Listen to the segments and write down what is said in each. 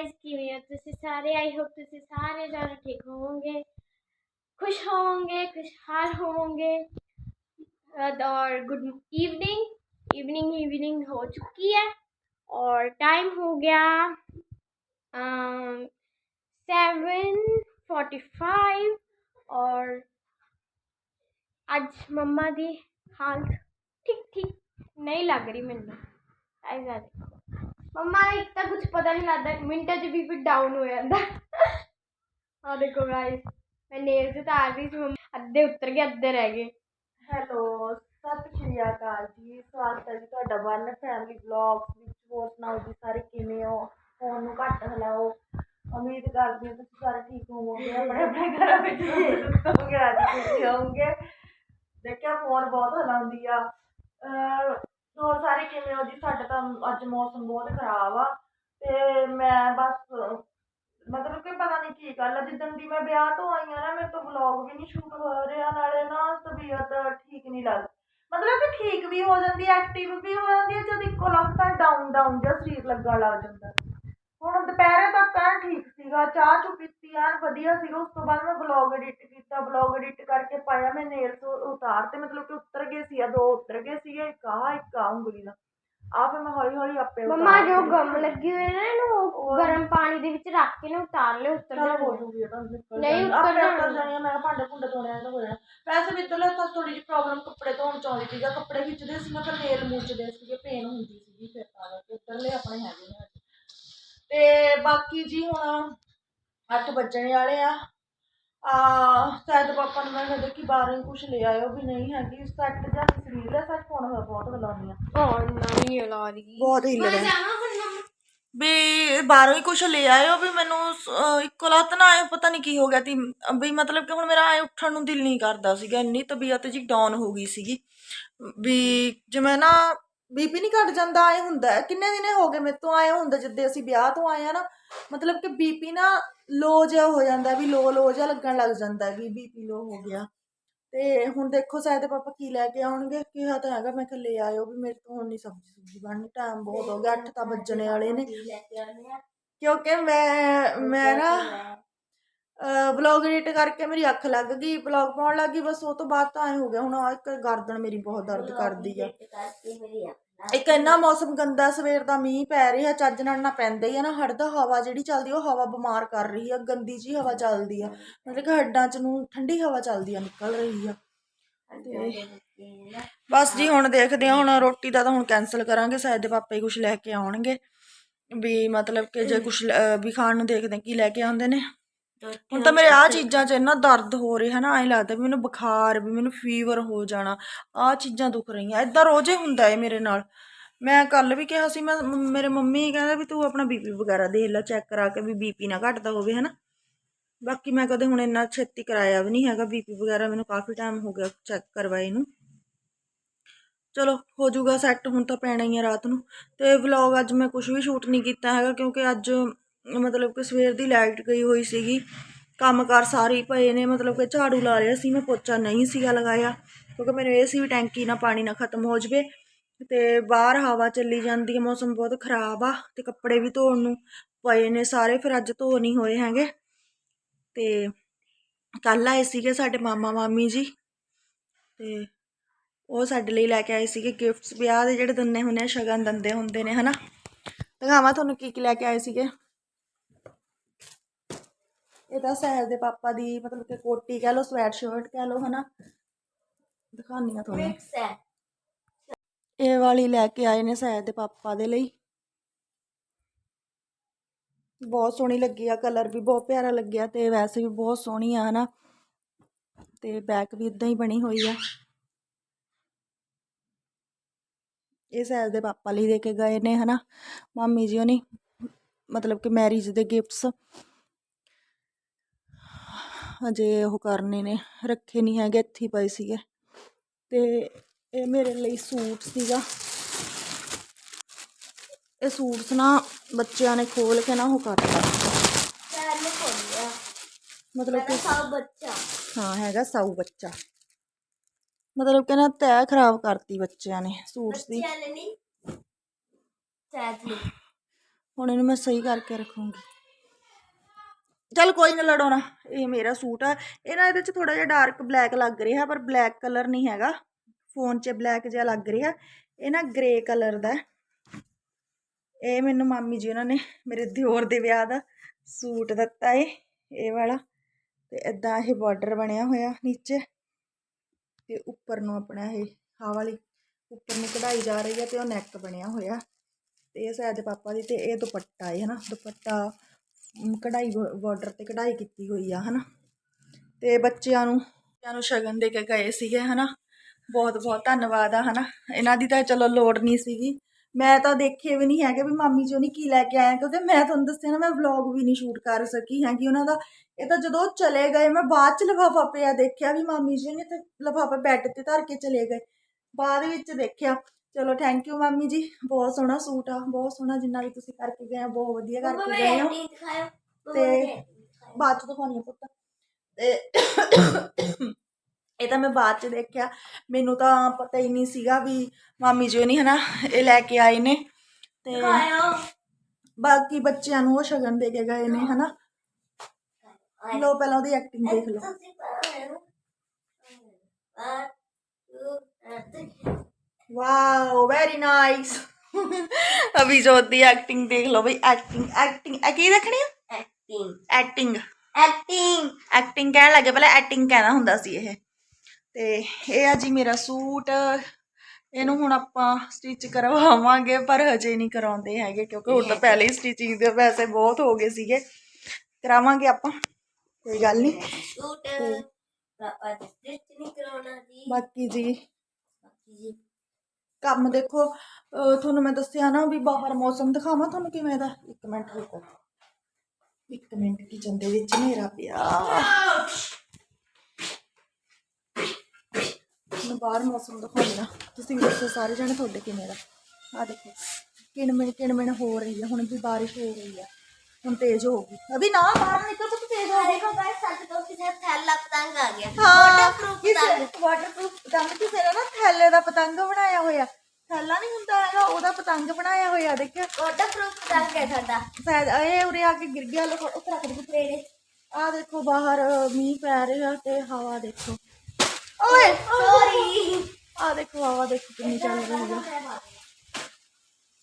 Guys ਕਿਵੇਂ ਹੋ ਤੁਸੀਂ ਸਾਰੇ ਆਈ ਹੋਪ ਤੁਸੀਂ ਸਾਰੇ ਜਣੇ ਠੀਕ ਹੋਵੋਗੇ ਖੁਸ਼ ਹੋਵੋਗੇ ਖੁਸ਼ਹਾਲ ਹੋਵੋਗੇ अ, और गुड इवनिंग इवनिंग इवनिंग हो चुकी है और टाइम हो गया सेवन फोर्टी फाइव और ਅੱਜ ਮੰਮਾ ਦੀ ਹਾਲਤ ਠੀਕ ਠੀਕ ਨਹੀਂ ਲੱਗ ਰਹੀ ਮੈਨੂੰ ਐਸਾ ਦੇਖੋ ਮੰਮਾ ਇੱਕ ਤਾਂ ਕੁਝ ਪਤਾ ਨਹੀਂ ਲੱਗਦਾ ਮਿੰਟਾਂ 'ਚ ਵੀ ਫਿਰ ਡਾਊਨ ਹੋ ਜਾਂਦਾ। ਆ ਦੇਖੋ ਗਾਇਸ ਮੈਂ ਨੇਲਸ ਉਤਾਰ ਰਹੀ ਸੀ ਮੰਮਾ। ਅੱਧੇ ਉੱਤਰ ਗਏ, ਅੱਧੇ ਰਹਿ ਗਏ। ਹੈਲੋ ਸਤਿ ਸ਼੍ਰੀ ਅਕਾਲ ਜੀ। ਸਵਾਗਤ ਹੈ ਜੀ ਤੁਹਾਡਾ ਵਨ ਫੈਮਿਲੀ ਵਲੌਗਸ ਵਿੱਚ। ਹੋਰ ਸੁਣਾਓ ਜੀ ਸਾਰੇ ਕਿਵੇਂ ਹੋ? ਫੋਨ ਨੂੰ ਘੱਟ ਹਿਲਾਓ। ਉਮੀਦ ਕਰਦੀ ਹਾਂ ਤੁਸੀਂ ਸਾਰੇ ਠੀਕ ਹੋਵੋਗੇ। ਆਪਣੇ ਆਪਣੇ ਘਰਾਂ ਵਿੱਚ ਸੁੱਖ ਰਾਜੀ ਹੋਵੋਗੇ ਦੇਖਿਆ ਫੋਨ ਬਹੁਤ ਹਿਲਾਉਂਦੀ ਆ। ਹੋਰ ਸਾਰੇ ਕਿਵੇਂ ਹੋ ਜੀ? ਸਾਡਾ ਤਾਂ ਅੱਜ ਮੌਸਮ ਬਹੁਤ ਖਰਾਬ ਆ ਤੇ ਮੈਂ ਬਸ, ਮਤਲਬ ਕਿ ਪਤਾ ਨਹੀਂ ਕੀ ਗੱਲ ਆ, ਜਿੱਦਣ ਦੀ ਮੈਂ ਵਿਆਹ ਤੋਂ ਆਈ ਆ ਨਾ, ਮੇਰੇ ਤੋਂ ਵਲੌਗ ਵੀ ਨਹੀਂ ਸ਼ੂਟ ਹੋ ਰਿਹਾ, ਨਾਲੇ ਨਾ ਤਬੀਅਤ ਠੀਕ ਨਹੀਂ ਲੱਗਦੀ ਮਤਲਬ ਕਿ ਠੀਕ ਵੀ ਹੋ ਜਾਂਦੀ ਐਕਟਿਵ ਵੀ ਹੋ ਜਾਂਦੀ ਹੈ ਜਦ ਇੱਕੋ ਲਖਤਾ ਡਾਊਨ ਡਾਊਨ ਜਿਹਾ ਸਰੀਰ ਲੱਗਣ ਲੱਗ ਜਾਂਦਾ। ਹੁਣ ਦੁਪਹਿਰੇ ਤੱਕ ਐਨ ਠੀਕ ਸੀਗਾ, ਚਾਹ ਚੁ ਪੀਤੀ ਐਨ ਵਧੀਆ ਸੀਗਾ, ਉਸ ਤੋਂ ਬਾਅਦ ਮੈਂ ਵਲੌਗ ਐਡਿਟ ਕੀਤਾ ਵਲੌਗ ਐਡਿਟ ਕਰਕੇ ਪਾਇਆ ਮੈਂ ਨੇਲਸ ਉਤਾਰ ਤੇ ਮਤਲਬ ਕਿ ਉੱਤਰ ਗਏ ਸੀ ਆ ਦੋ ਉੱਤਰ ਗਏ ਸੀਗੇ ਇੱਕ ਆ ਇੱਕ ਆ ਉਂਗਲੀ ਦਾ ਆ ਫਿਰ ਮੈਂ ਹੌਲੀ ਹੌਲੀ ਆਪੇ ਮੰਮਾ ਉਤਾਰ ਜੋ ਦਿੱਤੀ। ਗਮ ਲੱਗੀ ਹੋਈ ਹੈ ਨਾ ਇਹਨੂੰ ਉਹ ਗਰਮ ਪਾਣੀ ਦੇ ਵਿੱਚ ਰੱਖ ਕੇ ਨਾ ਉਤਾਰ ਲਿਓ ਉੱਤਰ ਚਲੋ ਜਾਣਾ ਹੋ ਜੂਗੀ ਇਹ ਤਾਂ ਨਿਕਲ ਨਹੀਂ, ਜਾਣੀ। ਉੱਤਰ ਆਪੇ ਉੱਤਰ ਜਾਣੀ। ਜਾਣੀ ਆ, ਮੈਂ ਕਿਹਾ ਭਾਂਡੇ ਭੁੰਡੇ ਧੋਣੇ ਆ ਤਾਂ ਹੋ ਜਾਣਾ ਵੈਸੇ ਵੀ ਇੱਧਰਲੇ ਤਾਂ ਥੋੜੀ ਜਿਹੀ ਪ੍ਰੋਬਲਮ ਕੱਪੜੇ ਧੋਣ ਚ ਆਉਂਦੀ ਸੀਗਾ ਕੱਪੜੇ ਖਿੱਚਦੇ ਸੀ ਨਾ ਫਿਰ ਨੇਲ ਮੂਚਦੇ ਸੀਗੇ ਪੇਨ ਹੁੰਦੀ ਸੀਗੀ ਫਿਰ ਤਾਂ ਕਰਕੇ ਉੱਧਰਲੇ ਆਪਣੇ ਹੈਗੇ ਨੇ ਅੱਜ ਤੇ ਬਾਕੀ ਜੀ ਹੁਣ 8 ਵੱਜਣੇ ਵਾਲੇ ਆ ਸ਼ਾਇਦ ਪਾਪਾ ਨੂੰ ਮੈਂ ਕਿਹਾ ਦੇਖੀ ਬਾਹਰੋਂ ਕੁਝ ਲੈ ਆਇਓ ਵੀ ਨਹੀਂ ਹੈਗੀ ਸੈੱਟ ਜਾਂ ਸਰੀਰ ਦਾ ਸੈੱਟ ਫੋਨ ਹੋਇਆ ਬਹੁਤ ਬੁਲਾਉਂਦੀ ਆ ਉਹ ਨਹੀਂ ਲਾ ਰਹੀ ਬਹੁਤ ਹਿੱਲ ਰਿਹਾ ਹੁਣ ਵੀ ਬਾਹਰੋਂ ਹੀ ਕੁਛ ਲੈ ਆਇਓ ਵੀ ਮੈਨੂੰ ਅਹ, ਇੱਕੋ ਲੱਤ ਨਾ ਆਏ ਪਤਾ ਨਹੀਂ ਕੀ ਹੋ ਗਿਆ ਤੀ। ਵੀ ਮਤਲਬ ਕਿ ਹੁਣ ਮੇਰਾ ਆਏ ਉੱਠਣ ਨੂੰ ਦਿਲ ਨਹੀਂ ਕਰਦਾ ਸੀਗਾ ਇੰਨੀ ਤਬੀਅਤ ਜੀ ਡਾਊਨ ਹੋ ਗਈ ਸੀਗੀ। ਵੀ ਜਿਵੇਂ ਨਾ ਬੀਪੀ ਨਹੀਂ ਘਟ ਜਾਂਦਾ ਆਏ ਹੁੰਦਾ। ਹੈ। ਕਿੰਨੇ ਦਿਨੇ ਹੋ ਗਏ ਮੇਰੇ ਤੋਂ ਆਏ ਹੁੰਦਾ ਜਿੱਦੇ ਅਸੀਂ ਵਿਆਹ ਤੋਂ ਆਏ ਆ ਨਾ। ਮਤਲਬ ਕਿ ਬੀਪੀ ਨਾ ਲੋ ਜਿਹਾ ਹੋ ਜਾਂਦਾ ਵੀ ਲੋ ਲੋ ਜਿਹਾ ਲੱਗਣ ਲੱਗ ਜਾਂਦਾ ਵੀ ਬੀਪੀ ਲੋ ਹੋ ਗਿਆ। ਤੇ ਹੁਣ ਦੇਖੋ ਸ਼ਾਇਦ ਪਾਪਾ ਕੀ ਲੈ ਕੇ ਆਉਣਗੇ ਕਿਹਾ ਤਾਂ ਹੈਗਾ ਮੈਂ ਕਿਹਾ ਲੈ ਆਇਓ ਵੀ ਮੇਰੇ ਤੋਂ ਹੁਣ ਨਹੀਂ ਸਬਜ਼ੀ ਸੁਬਜ਼ੀ ਬਣਨੀ ਟਾਈਮ ਬਹੁਤ ਹੋ ਗਿਆ 8 ਤਾਂ ਵੱਜਣੇ ਵਾਲੇ ਨੇ। ਕਿਉਂਕਿ ਮੈਂ ਮੈਂ ਨਾ ਵਲੌਗ ਐਡਿਟ ਕਰਕੇ ਮੇਰੀ ਅੱਖ ਲੱਗ ਗਈ ਵਲੌਗ ਪਾਉਣ ਲੱਗ ਗਈ ਬਸ ਉਹ ਤੋਂ ਬਾਅਦ ਤਾਂ ਐ ਹੋ ਗਿਆ ਹੁਣ ਇੱਕ ਗਰਦਨ ਮੇਰੀ ਬਹੁਤ ਦਰਦ ਕਰਦੀ ਆ। ਇੱਕ ਇੰਨਾ ਮੌਸਮ ਗੰਦਾ ਸਵੇਰ ਦਾ ਮੀਂਹ ਪੈ ਰਿਹਾ ਚੱਜ ਨਾਲ ਨਾ ਪੈਂਦਾ ਹੀ ਆ ਨਾ ਹੜਦਾ ਹਵਾ ਜਿਹੜੀ ਚੱਲਦੀ ਉਹ ਹਵਾ ਬਿਮਾਰ ਕਰ ਰਹੀ ਆ ਗੰਦੀ ਜੀ ਹਵਾ ਚੱਲਦੀ ਆ ਮਤਲਬ ਕਿ ਹੱਡਾਂ 'ਚ ਨੂੰ ਠੰਡੀ ਹਵਾ ਚੱਲਦੀ ਆ ਨਿਕਲ ਰਹੀ ਆ। ਤੇ ਬਸ ਜੀ ਹੁਣ ਦੇਖਦੇ ਹਾਂ ਹੁਣ ਰੋਟੀ ਦਾ ਤਾਂ ਹੁਣ ਕੈਨਸਲ ਕਰਾਂਗੇ ਸ਼ਾਇਦ ਦੇ ਪਾਪਾ ਹੀ ਕੁਝ ਲੈ ਕੇ ਆਉਣਗੇ ਵੀ ਮਤਲਬ ਕਿ ਜੇ ਕੁਝ ਵੀ ਖਾਣ ਨੂੰ ਦੇਖਦੇ ਕੀ ਲੈ ਕੇ ਆਉਂਦੇ ਨੇ। ਹੁਣ ਤਾਂ ਮੇਰੇ ਆ ਚੀਜ਼ਾਂ 'ਚ ਇੰਨਾ ਦਰਦ ਹੋ ਰਿਹਾ ਨਾ, ਐਂ ਲੱਗਦਾ ਵੀ ਮੈਨੂੰ ਬੁਖਾਰ, ਵੀ ਮੈਨੂੰ ਫੀਵਰ ਹੋ ਜਾਣਾ ਆ ਚੀਜ਼ਾਂ ਦੁਖ ਰਹੀਆਂ, ਏਦਾਂ ਰੋਜ਼ੇ ਹੁੰਦਾ ਏ ਮੇਰੇ ਨਾਲ। ਮੈਂ ਕੱਲ ਵੀ ਕਿਹਾ ਸੀ, ਮੈਂ ਮ- ਮੇਰੇ ਮੰਮੀ ਕਹਿੰਦੇ ਵੀ ਤੂੰ ਆਪਣਾ ਬੀਪੀ ਵਗੈਰਾ ਦੇਖ ਲੈ ਚੈੱਕ ਕਰਾ ਕੇ ਵੀ ਬੀਪੀ ਨਾ ਘਟਦਾ ਹੋਵੇ, ਹਨਾ। ਬਾਕੀ ਮੈਂ ਕਦੇ ਹੁਣ ਇੰਨਾ ਛੇਤੀ ਕਰਾਇਆ ਵੀ ਨਹੀਂ ਹੈਗਾ ਬੀਪੀ ਵਗੈਰਾ ਮੈਨੂੰ ਕਾਫੀ ਟਾਈਮ ਹੋ ਗਿਆ ਚੈੱਕ ਕਰਵਾਏ ਨੂੰ। ਚਲੋ, ਹੋ ਜਾਊਗਾ ਸੈੱਟ ਹੁਣ ਤਾਂ ਪੈਣਾ ਹੀ ਆ ਰਾਤ ਨੂੰ। ਤੇ ਵਲੌਗ ਅੱਜ ਮੈਂ ਕੁਝ ਵੀ ਸ਼ੂਟ ਨਹੀਂ ਕੀਤਾ ਹੈਗਾ, ਕਿਉਂਕਿ ਅੱਜ ਮਤਲਬ ਕਿ ਸਵੇਰ ਦੀ ਲਾਈਟ ਗਈ ਹੋਈ ਸੀਗੀ, ਕੰਮਕਾਰ ਸਾਰੇ ਹੀ ਪਏ ਨੇ, ਮਤਲਬ ਕਿ ਝਾੜੂ ਲਾ ਰਿਹਾ ਸੀ ਮੈਂ, ਪੋਚਾ ਨਹੀਂ ਸੀਗਾ ਲਗਾਇਆ, ਕਿਉਂਕਿ ਮੈਨੂੰ ਇਹ ਸੀ ਵੀ ਟੈਂਕੀ ਨਾ ਪਾਣੀ ਨਾ ਖਤਮ ਹੋ ਜਵੇ, ਤੇ ਬਾਹਰ ਹਵਾ ਚੱਲੀ ਜਾਂਦੀ ਹੈ, ਮੌਸਮ ਬਹੁਤ ਖਰਾਬ ਆ, ਤੇ ਕੱਪੜੇ ਵੀ ਧੋਣ ਨੂੰ ਪਏ ਨੇ ਸਾਰੇ, ਫਿਰ ਅੱਜ ਧੋ ਨਹੀਂ ਹੋਏ ਹੈਗੇ, ਤੇ ਕੱਲ ਆਏ ਸੀਗੇ ਸਾਡੇ ਮਾਮਾ ਮਾਮੀ ਜੀ, ਤੇ ਉਹ ਸਾਡੇ ਲਈ ਲੈ ਕੇ ਆਏ ਸੀਗੇ ਗਿਫਟਸ ਵਿਆਹ ਦੇ ਜਿਹੜੇ ਦਿੰਦੇ ਹੁੰਦੇ ਆ, ਸ਼ਗਨ ਦਿੰਦੇ ਹੁੰਦੇ ਨੇ, ਹਨਾ? ਦਿਖਾਵਾਂ ਤੁਹਾਨੂੰ ਕੀ ਕੀ ਲੈ ਕੇ ਆਏ ਸੀਗੇ। ਇਹ ਤਾਂ ਸਹਿਲ ਦੇ ਪਾਪਾ ਦੀ ਮਤਲਬ ਕਿ ਕੋਟੀ ਕਹਿ ਲਓ ਸਵੈਟ ਸ਼ਰਟ ਕਹਿ ਲਓ ਹਨਾ। ਦਿਖਾਉਂਦੀ ਆ ਤੁਹਾਨੂੰ। ਮਿਕਸ ਹੈ। ਇਹ ਵਾਲੀ ਲੈ ਕੇ ਆਏ ਨੇ ਸਹਿਲ ਦੇ ਪਾਪਾ ਦੇ ਲਈ। ਬਹੁਤ ਸੋਹਣੀ ਲੱਗੀ ਆ ਕਲਰ ਵੀ ਬਹੁਤ ਪਿਆਰਾ ਲੱਗਿਆ ਤੇ ਵੈਸੇ ਵੀ ਬਹੁਤ ਸੋਹਣੀ ਆ ਹਨਾ। ਤੇ ਬੈਕ ਵੀ ਇਦਾਂ ਹੀ ਬਣੀ ਹੋਈ ਆ। ਇਹ ਸਹਿਲ ਦੇ ਪਾਪਾ ਲਈ ਦੇ ਕੇ ਗਏ ਨੇ ਹਨਾ। ਮਾਮੀ ਜੀ ਹੋਣੀ ਮਤਲਬ ਕਿ ਮੈਰਿਜ ਦੇ ਗਿਫਟਸ ਅਜੇ ਉਹ ਕਰਨੇ ਨੇ ਰੱਖੇ ਨਹੀਂ ਹੈਗੇ ਇੱਥੇ ਪਏ ਸੀਗੇ। ਤੇ ਇਹ ਮੇਰੇ ਲਈ ਸੂਟ ਸੀਗਾ। ਇਹ ਸੂਟਸ ਨਾ ਬੱਚਿਆਂ ਨੇ ਖੋਲ ਕੇ ਨਾ ਉਹ ਕਰਤਾ ਨੇ ਮਤਲਬ ਕਿ ਸਭ ਬੱਚਾ। ਹਾਂ ਹੈਗਾ ਸਾਊ ਬੱਚਾ। ਮਤਲਬ ਕਿ ਨਾ ਤੈ ਖਰਾਬ ਕਰਤੀ ਬੱਚਿਆਂ ਨੇ ਸੂਟਸ ਦੀ। ਚੱਲ ਨਹੀਂ ਸੈਡਲੀ ਹੁਣ ਇਹਨੂੰ ਮੈਂ ਸਹੀ ਕਰਕੇ ਰੱਖੂੰਗੀ। ਚੱਲ ਕੋਈ ਨਾ ਲੜੋ ਨਾ, ਇਹ ਮੇਰਾ ਸੂਟ ਆ। ਇਹ ਨਾ ਇਹਦੇ ਚ ਥੋੜਾ ਜਿਹਾ ਡਾਰਕ ਬਲੈਕ ਲੱਗ ਰਿਹਾ, ਪਰ ਬਲੈਕ ਕਲਰ ਨਹੀਂ ਹੈਗਾ। ਫੋਨ 'ਚ ਬਲੈਕ ਜਿਹਾ ਲੱਗ ਰਿਹਾ। ਇਹ ਨਾ ਗ੍ਰੇ ਕਲਰ ਦਾ। ਇਹ ਮੈਨੂੰ ਮਾਮੀ ਜੀ ਉਹਨਾਂ ਨੇ ਮੇਰੇ ਦਿਓਰ ਦੇ ਵਿਆਹ ਦਾ ਸੂਟ ਦਿੱਤਾ ਏ, ਇਹ ਵਾਲਾ। ਤੇ ਇਦਾਂ ਇਹ ਬਾਰਡਰ ਬਣਿਆ ਹੋਇਆ ਨੀਚੇ। ਤੇ ਉੱਪਰ ਨੂੰ ਆਪਣਾ ਇਹ ਆਹ ਵਾਲੀ ਉੱਪਰ ਨੂੰ ਕਢਾਈ ਜਾ ਰਹੀ ਹੈ ਤੇ ਉਹ ਨੈਕ ਬਣਿਆ ਹੋਇਆ। ਤੇ ਇਹ ਸਾਇਦ ਪਾਪਾ ਦੀ ਤੇ ਇਹ ਦੁਪੱਟਾ ਹੈ ਹਨਾ, ਦੁਪੱਟਾ ਕਢਾਈ ਬਾਰਡਰ ਤੇ ਕਢਾਈ ਕੀਤੀ ਹੋਈ ਆ, ਹਨਾ। ਤੇ ਬੱਚਿਆਂ ਨੂੰ ਬੱਚਿਆਂ ਨੂੰ ਸ਼ਗਨ ਦੇ ਕੇ ਗਏ ਸੀਗੇ, ਹਨਾ। ਬਹੁਤ ਬਹੁਤ ਧੰਨਵਾਦ ਆ, ਹਨਾ। ਇਹਨਾਂ ਦੀ ਤਾਂ ਚਲੋ ਲੋੜ ਨਹੀਂ ਸੀਗੀ। ਮੈਂ ਤਾਂ ਦੇਖੇ ਵੀ ਨਹੀਂ ਹੈਗੇ ਵੀ ਮਾਮੀ ਜੀ ਉਹਨੇ ਕੀ ਲੈ ਕੇ ਆਇਆ ਕਿਉਂਕਿ ਮੈਂ ਤੁਹਾਨੂੰ ਦੱਸਿਆ ਨਾ, ਮੈਂ ਵਲੌਗ ਵੀ ਨਹੀਂ ਸ਼ੂਟ ਕਰ ਸਕੀ ਹੈਗੀ। ਉਹਨਾਂ ਦਾ, ਇਹ ਤਾਂ ਜਦੋਂ ਚਲੇ ਗਏ, ਮੈਂ ਬਾਅਦ ਚ ਲਿਫਾਫਾ ਪਿਆ ਦੇਖਿਆ ਵੀ ਮਾਮੀ ਜੀ ਨੇ ਤੇ ਲਿਫਾਫਾ ਬੈੱਡ ਤੇ ਧਰ ਕੇ ਚਲੇ ਗਏ। ਬਾਅਦ ਵਿੱਚ ਦੇਖਿਆ ਚਲੋ ਥੈਂਕ ਯੂ ਮਾਮੀ ਜੀ ਬਹੁਤ ਸੋਹਣਾ ਸੂਟ ਆ ਬਹੁਤ ਸੋਹਣਾ ਜਿੰਨਾ ਵੀ ਤੁਸੀਂ ਕਰਕੇ ਗਏ ਆ ਬਹੁਤ ਵਧੀਆ ਕਰਕੇ ਗਏ ਹੋ ਤੇ ਬਾਅਦ ਚ ਦਿਖਾਉਣੀ ਆ ਪੁੱਤ ਤੇ ਇਹ ਤਾਂ ਮੈਂ ਬਾਅਦ ਚ ਦੇਖਿਆ ਮੈਨੂੰ ਤਾਂ ਪਤਾ ਹੀ ਨਹੀਂ ਸੀਗਾ ਵੀ ਮਾਮੀ ਜੀ ਨਹੀਂ ਹਨਾ ਇਹ ਲੈ ਕੇ ਆਏ ਨੇ ਤੇ ਬਾਕੀ ਬੱਚਿਆਂ ਨੂੰ ਉਹ ਸ਼ਗਨ ਦੇ ਕੇ ਗਏ ਨੇ ਹਨਾ ਲੋ ਪਹਿਲਾਂ ਉਹਦੀ ਐਕਟਿੰਗ ਦੇਖ ਲਓ ਵਾਓ ਵੈਰੀ ਨਾਈਸ ਅਭੀ ਜੋਤ ਦੀ ਐਕਟਿੰਗ ਦੇਖ ਲਓ ਬਈ ਐਕਟਿੰਗ ਐਕਟਿੰਗ ਇਹ ਕੀ ਦੇਖਣੀ ਆ ਐਕਟਿੰਗ ਐਕਟਿੰਗ ਐਕਟਿੰਗ ਕਹਿਣ ਲੱਗੇ ਪਹਿਲਾਂ ਐਕਟਿੰਗ ਕਹਿਣਾ ਹੁੰਦਾ ਸੀ ਇਹ। ਤੇ ਇਹ ਆ ਜੀ ਮੇਰਾ ਸੂਟ। ਇਹਨੂੰ ਹੁਣ ਆਪਾਂ ਸਟਿਚ ਕਰਵਾਵਾਂਗੇ ਪਰ ਹਜੇ ਨਹੀਂ ਕਰਾਉਂਦੇ ਹੈਗੇ ਕਿਉਂਕਿ ਹੁਣ ਤਾਂ ਪਹਿਲੇ ਹੀ ਸਟਿਚਿੰਗ ਦੇ ਪੈਸੇ ਬਹੁਤ ਹੋ ਗਏ ਸੀਗੇ। ਕਰਾਵਾਂਗੇ ਆਪਾਂ। ਕੋਈ ਗੱਲ ਨਹੀਂ। ਸੂਟ ਪਾਪਾ ਸਟਿਚ ਨਹੀਂ ਕਰਾਉਣਾ ਜੀ। ਬਾਕੀ ਜੀ। ਜੀ। ਕੰਮ ਦੇਖੋ ਤੁਹਾਨੂੰ ਮੈਂ ਦੱਸਿਆ ਨਾ ਵੀ ਬਾਹਰ ਮੌਸਮ ਦਿਖਾਵਾਂ ਤੁਹਾਨੂੰ ਕਿਵੇਂ ਦਾ? ਇੱਕ ਮਿੰਟ ਰੁਕੋ। ਇੱਕ ਮਿੰਟ ਕਿਚਨ ਦੇ ਵਿੱਚ ਹਨੇਰਾ ਪਿਆ। ਮੈਂ ਬਾਹਰ ਮੌਸਮ ਦਿਖਾਉਂਦੀ ਤੁਸੀਂ ਵੀ ਦੱਸੋ ਸਾਰੇ ਜਣੇ ਤੁਹਾਡੇ ਕਿਵੇਂ ਦਾ? ਆ ਦੇਖੋ ਕਿਣਮਿਣ ਕਿਣਮਿਣ ਹੋ ਰਹੀ ਹੈ, ਹੁਣ ਵੀ ਬਾਰਿਸ਼ ਹੋ ਰਹੀ ਹੈ। ਹੁਣ ਤੇਜ਼ ਹੋ ਗਈ। ਅਭੀ ਨਾ ਬਾਹਰ ਨਿਕਲ ਤੂੰ ਤੇਜ਼ ਹੋ ਗਈ ਦੇਖੋ ਗਾਇਸ ਸਾਡੇ ਤੋਂ ਕਿਸੇ ਥੈਲਾ ਪਤੰਗ ਆ ਗਿਆ। ਹਾਂ ਵਾਟਰਪ੍ਰੂਫ ਪਤੰਗ। ਵਾਟਰਪ੍ਰੂਫ ਪਤੰਗ? ਕਿਸੇ ਨੇ ਨਾ ਥੈਲੇ ਦਾ ਪਤੰਗ ਬਣਾਇਆ ਹੋਇਆ। ਥੈਲਾ ਨਹੀਂ ਹੁੰਦਾ ਹੈਗਾ ਉਹਦਾ ਪਤੰਗ ਬਣਾਇਆ ਹੋਇਆ ਦੇਖਿਆ ਵਾਟਰਪ੍ਰੂਫ ਪਤੰਗ ਹੈ ਸਾਡਾ। ਸ਼ਾਇਦ ਇਹ ਉਰੇ ਆ ਕੇ ਗਿਰ ਗਿਆ ਲੋ ਉੱਥੇ ਰੱਖ ਦੇ ਮੇਰੇ ਆ ਦੇਖੋ ਬਾਹਰ ਅ, ਮੀਂਹ ਪੈ ਰਿਹਾ ਤੇ ਹਵਾ ਦੇਖੋ। ਓਏ ਸੌਰੀ ਆ ਦੇਖੋ ਹਵਾ ਦੇਖੋ ਕਿੰਨੀ ਚੱਲ ਰਹੀ ਹੈ।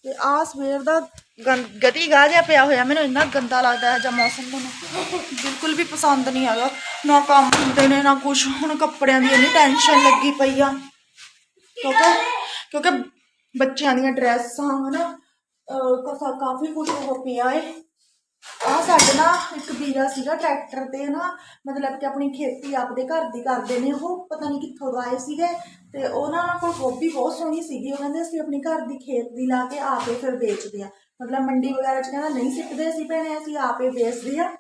ਤੇ ਆ ਸਵੇਰ ਦਾ ਗੰ- ਗਤੀ ਗਾਹ ਜਿਹਾ ਪਿਆ ਹੋਇਆ, ਮੈਨੂੰ ਇੰਨਾ ਗੰਦਾ ਲੱਗਦਾ ਹੈ ਜਾਂ ਮੌਸਮ ਮੈਨੂੰ। ਬਿਲਕੁਲ ਵੀ ਪਸੰਦ ਨਹੀਂ ਹੈਗਾ। ਨਾ ਕੰਮ ਹੁੰਦੇ ਨੇ, ਨਾ ਕੁਝ ਹੁਣ ਕੱਪੜਿਆਂ ਦੀ ਇੰਨੀ ਟੈਨਸ਼ਨ ਲੱਗੀ ਪਈ ਆ। ਕਿਉਂਕਿ ਕਿਉਂਕਿ ਬੱਚਿਆਂ ਦੀਆਂ ਡਰੈਸਾਂ ਹਨਾ, ਅਹ ਕਾਫੀ ਕੁਝ ਹੋ ਪਿਆ ਏ। ਆ ਸਾਡੇ ਨਾ ਇੱਕ ਵੀਰਾ ਸੀਗਾ ਟਰੈਕਟਰ ਤੇ ਨਾ, ਮਤਲਬ ਕਿ ਆਪਣੀ ਖੇਤੀ ਆਪਦੇ ਘਰ ਦੀ ਕਰਦੇ ਨੇ ਉਹ, ਪਤਾ ਨਹੀਂ ਕਿੱਥੋਂ ਦਾ ਆਏ ਸੀਗੇ ਤੇ ਉਹਨਾਂ ਕੋਲ ਗੋਭੀ ਬਹੁਤ ਸੋਹਣੀ ਸੀਗੀ ਉਹ ਕਹਿੰਦੇ ਅਸੀਂ ਆਪਣੀ ਘਰ ਦੀ ਖੇਤ ਦੀ ਲਾ ਕੇ ਆਪੇ ਫਿਰ ਵੇਚਦੇ ਆ। ਮਤਲਬ ਮੰਡੀ ਵਗੈਰਾ 'ਚ ਕਹਿੰਦਾ ਨਹੀਂ ਸਿੱਟਦੇ ਅਸੀਂ ਭੈਣੇ, ਅਸੀਂ ਆਪੇ ਵੇਚਦੇ ਆ।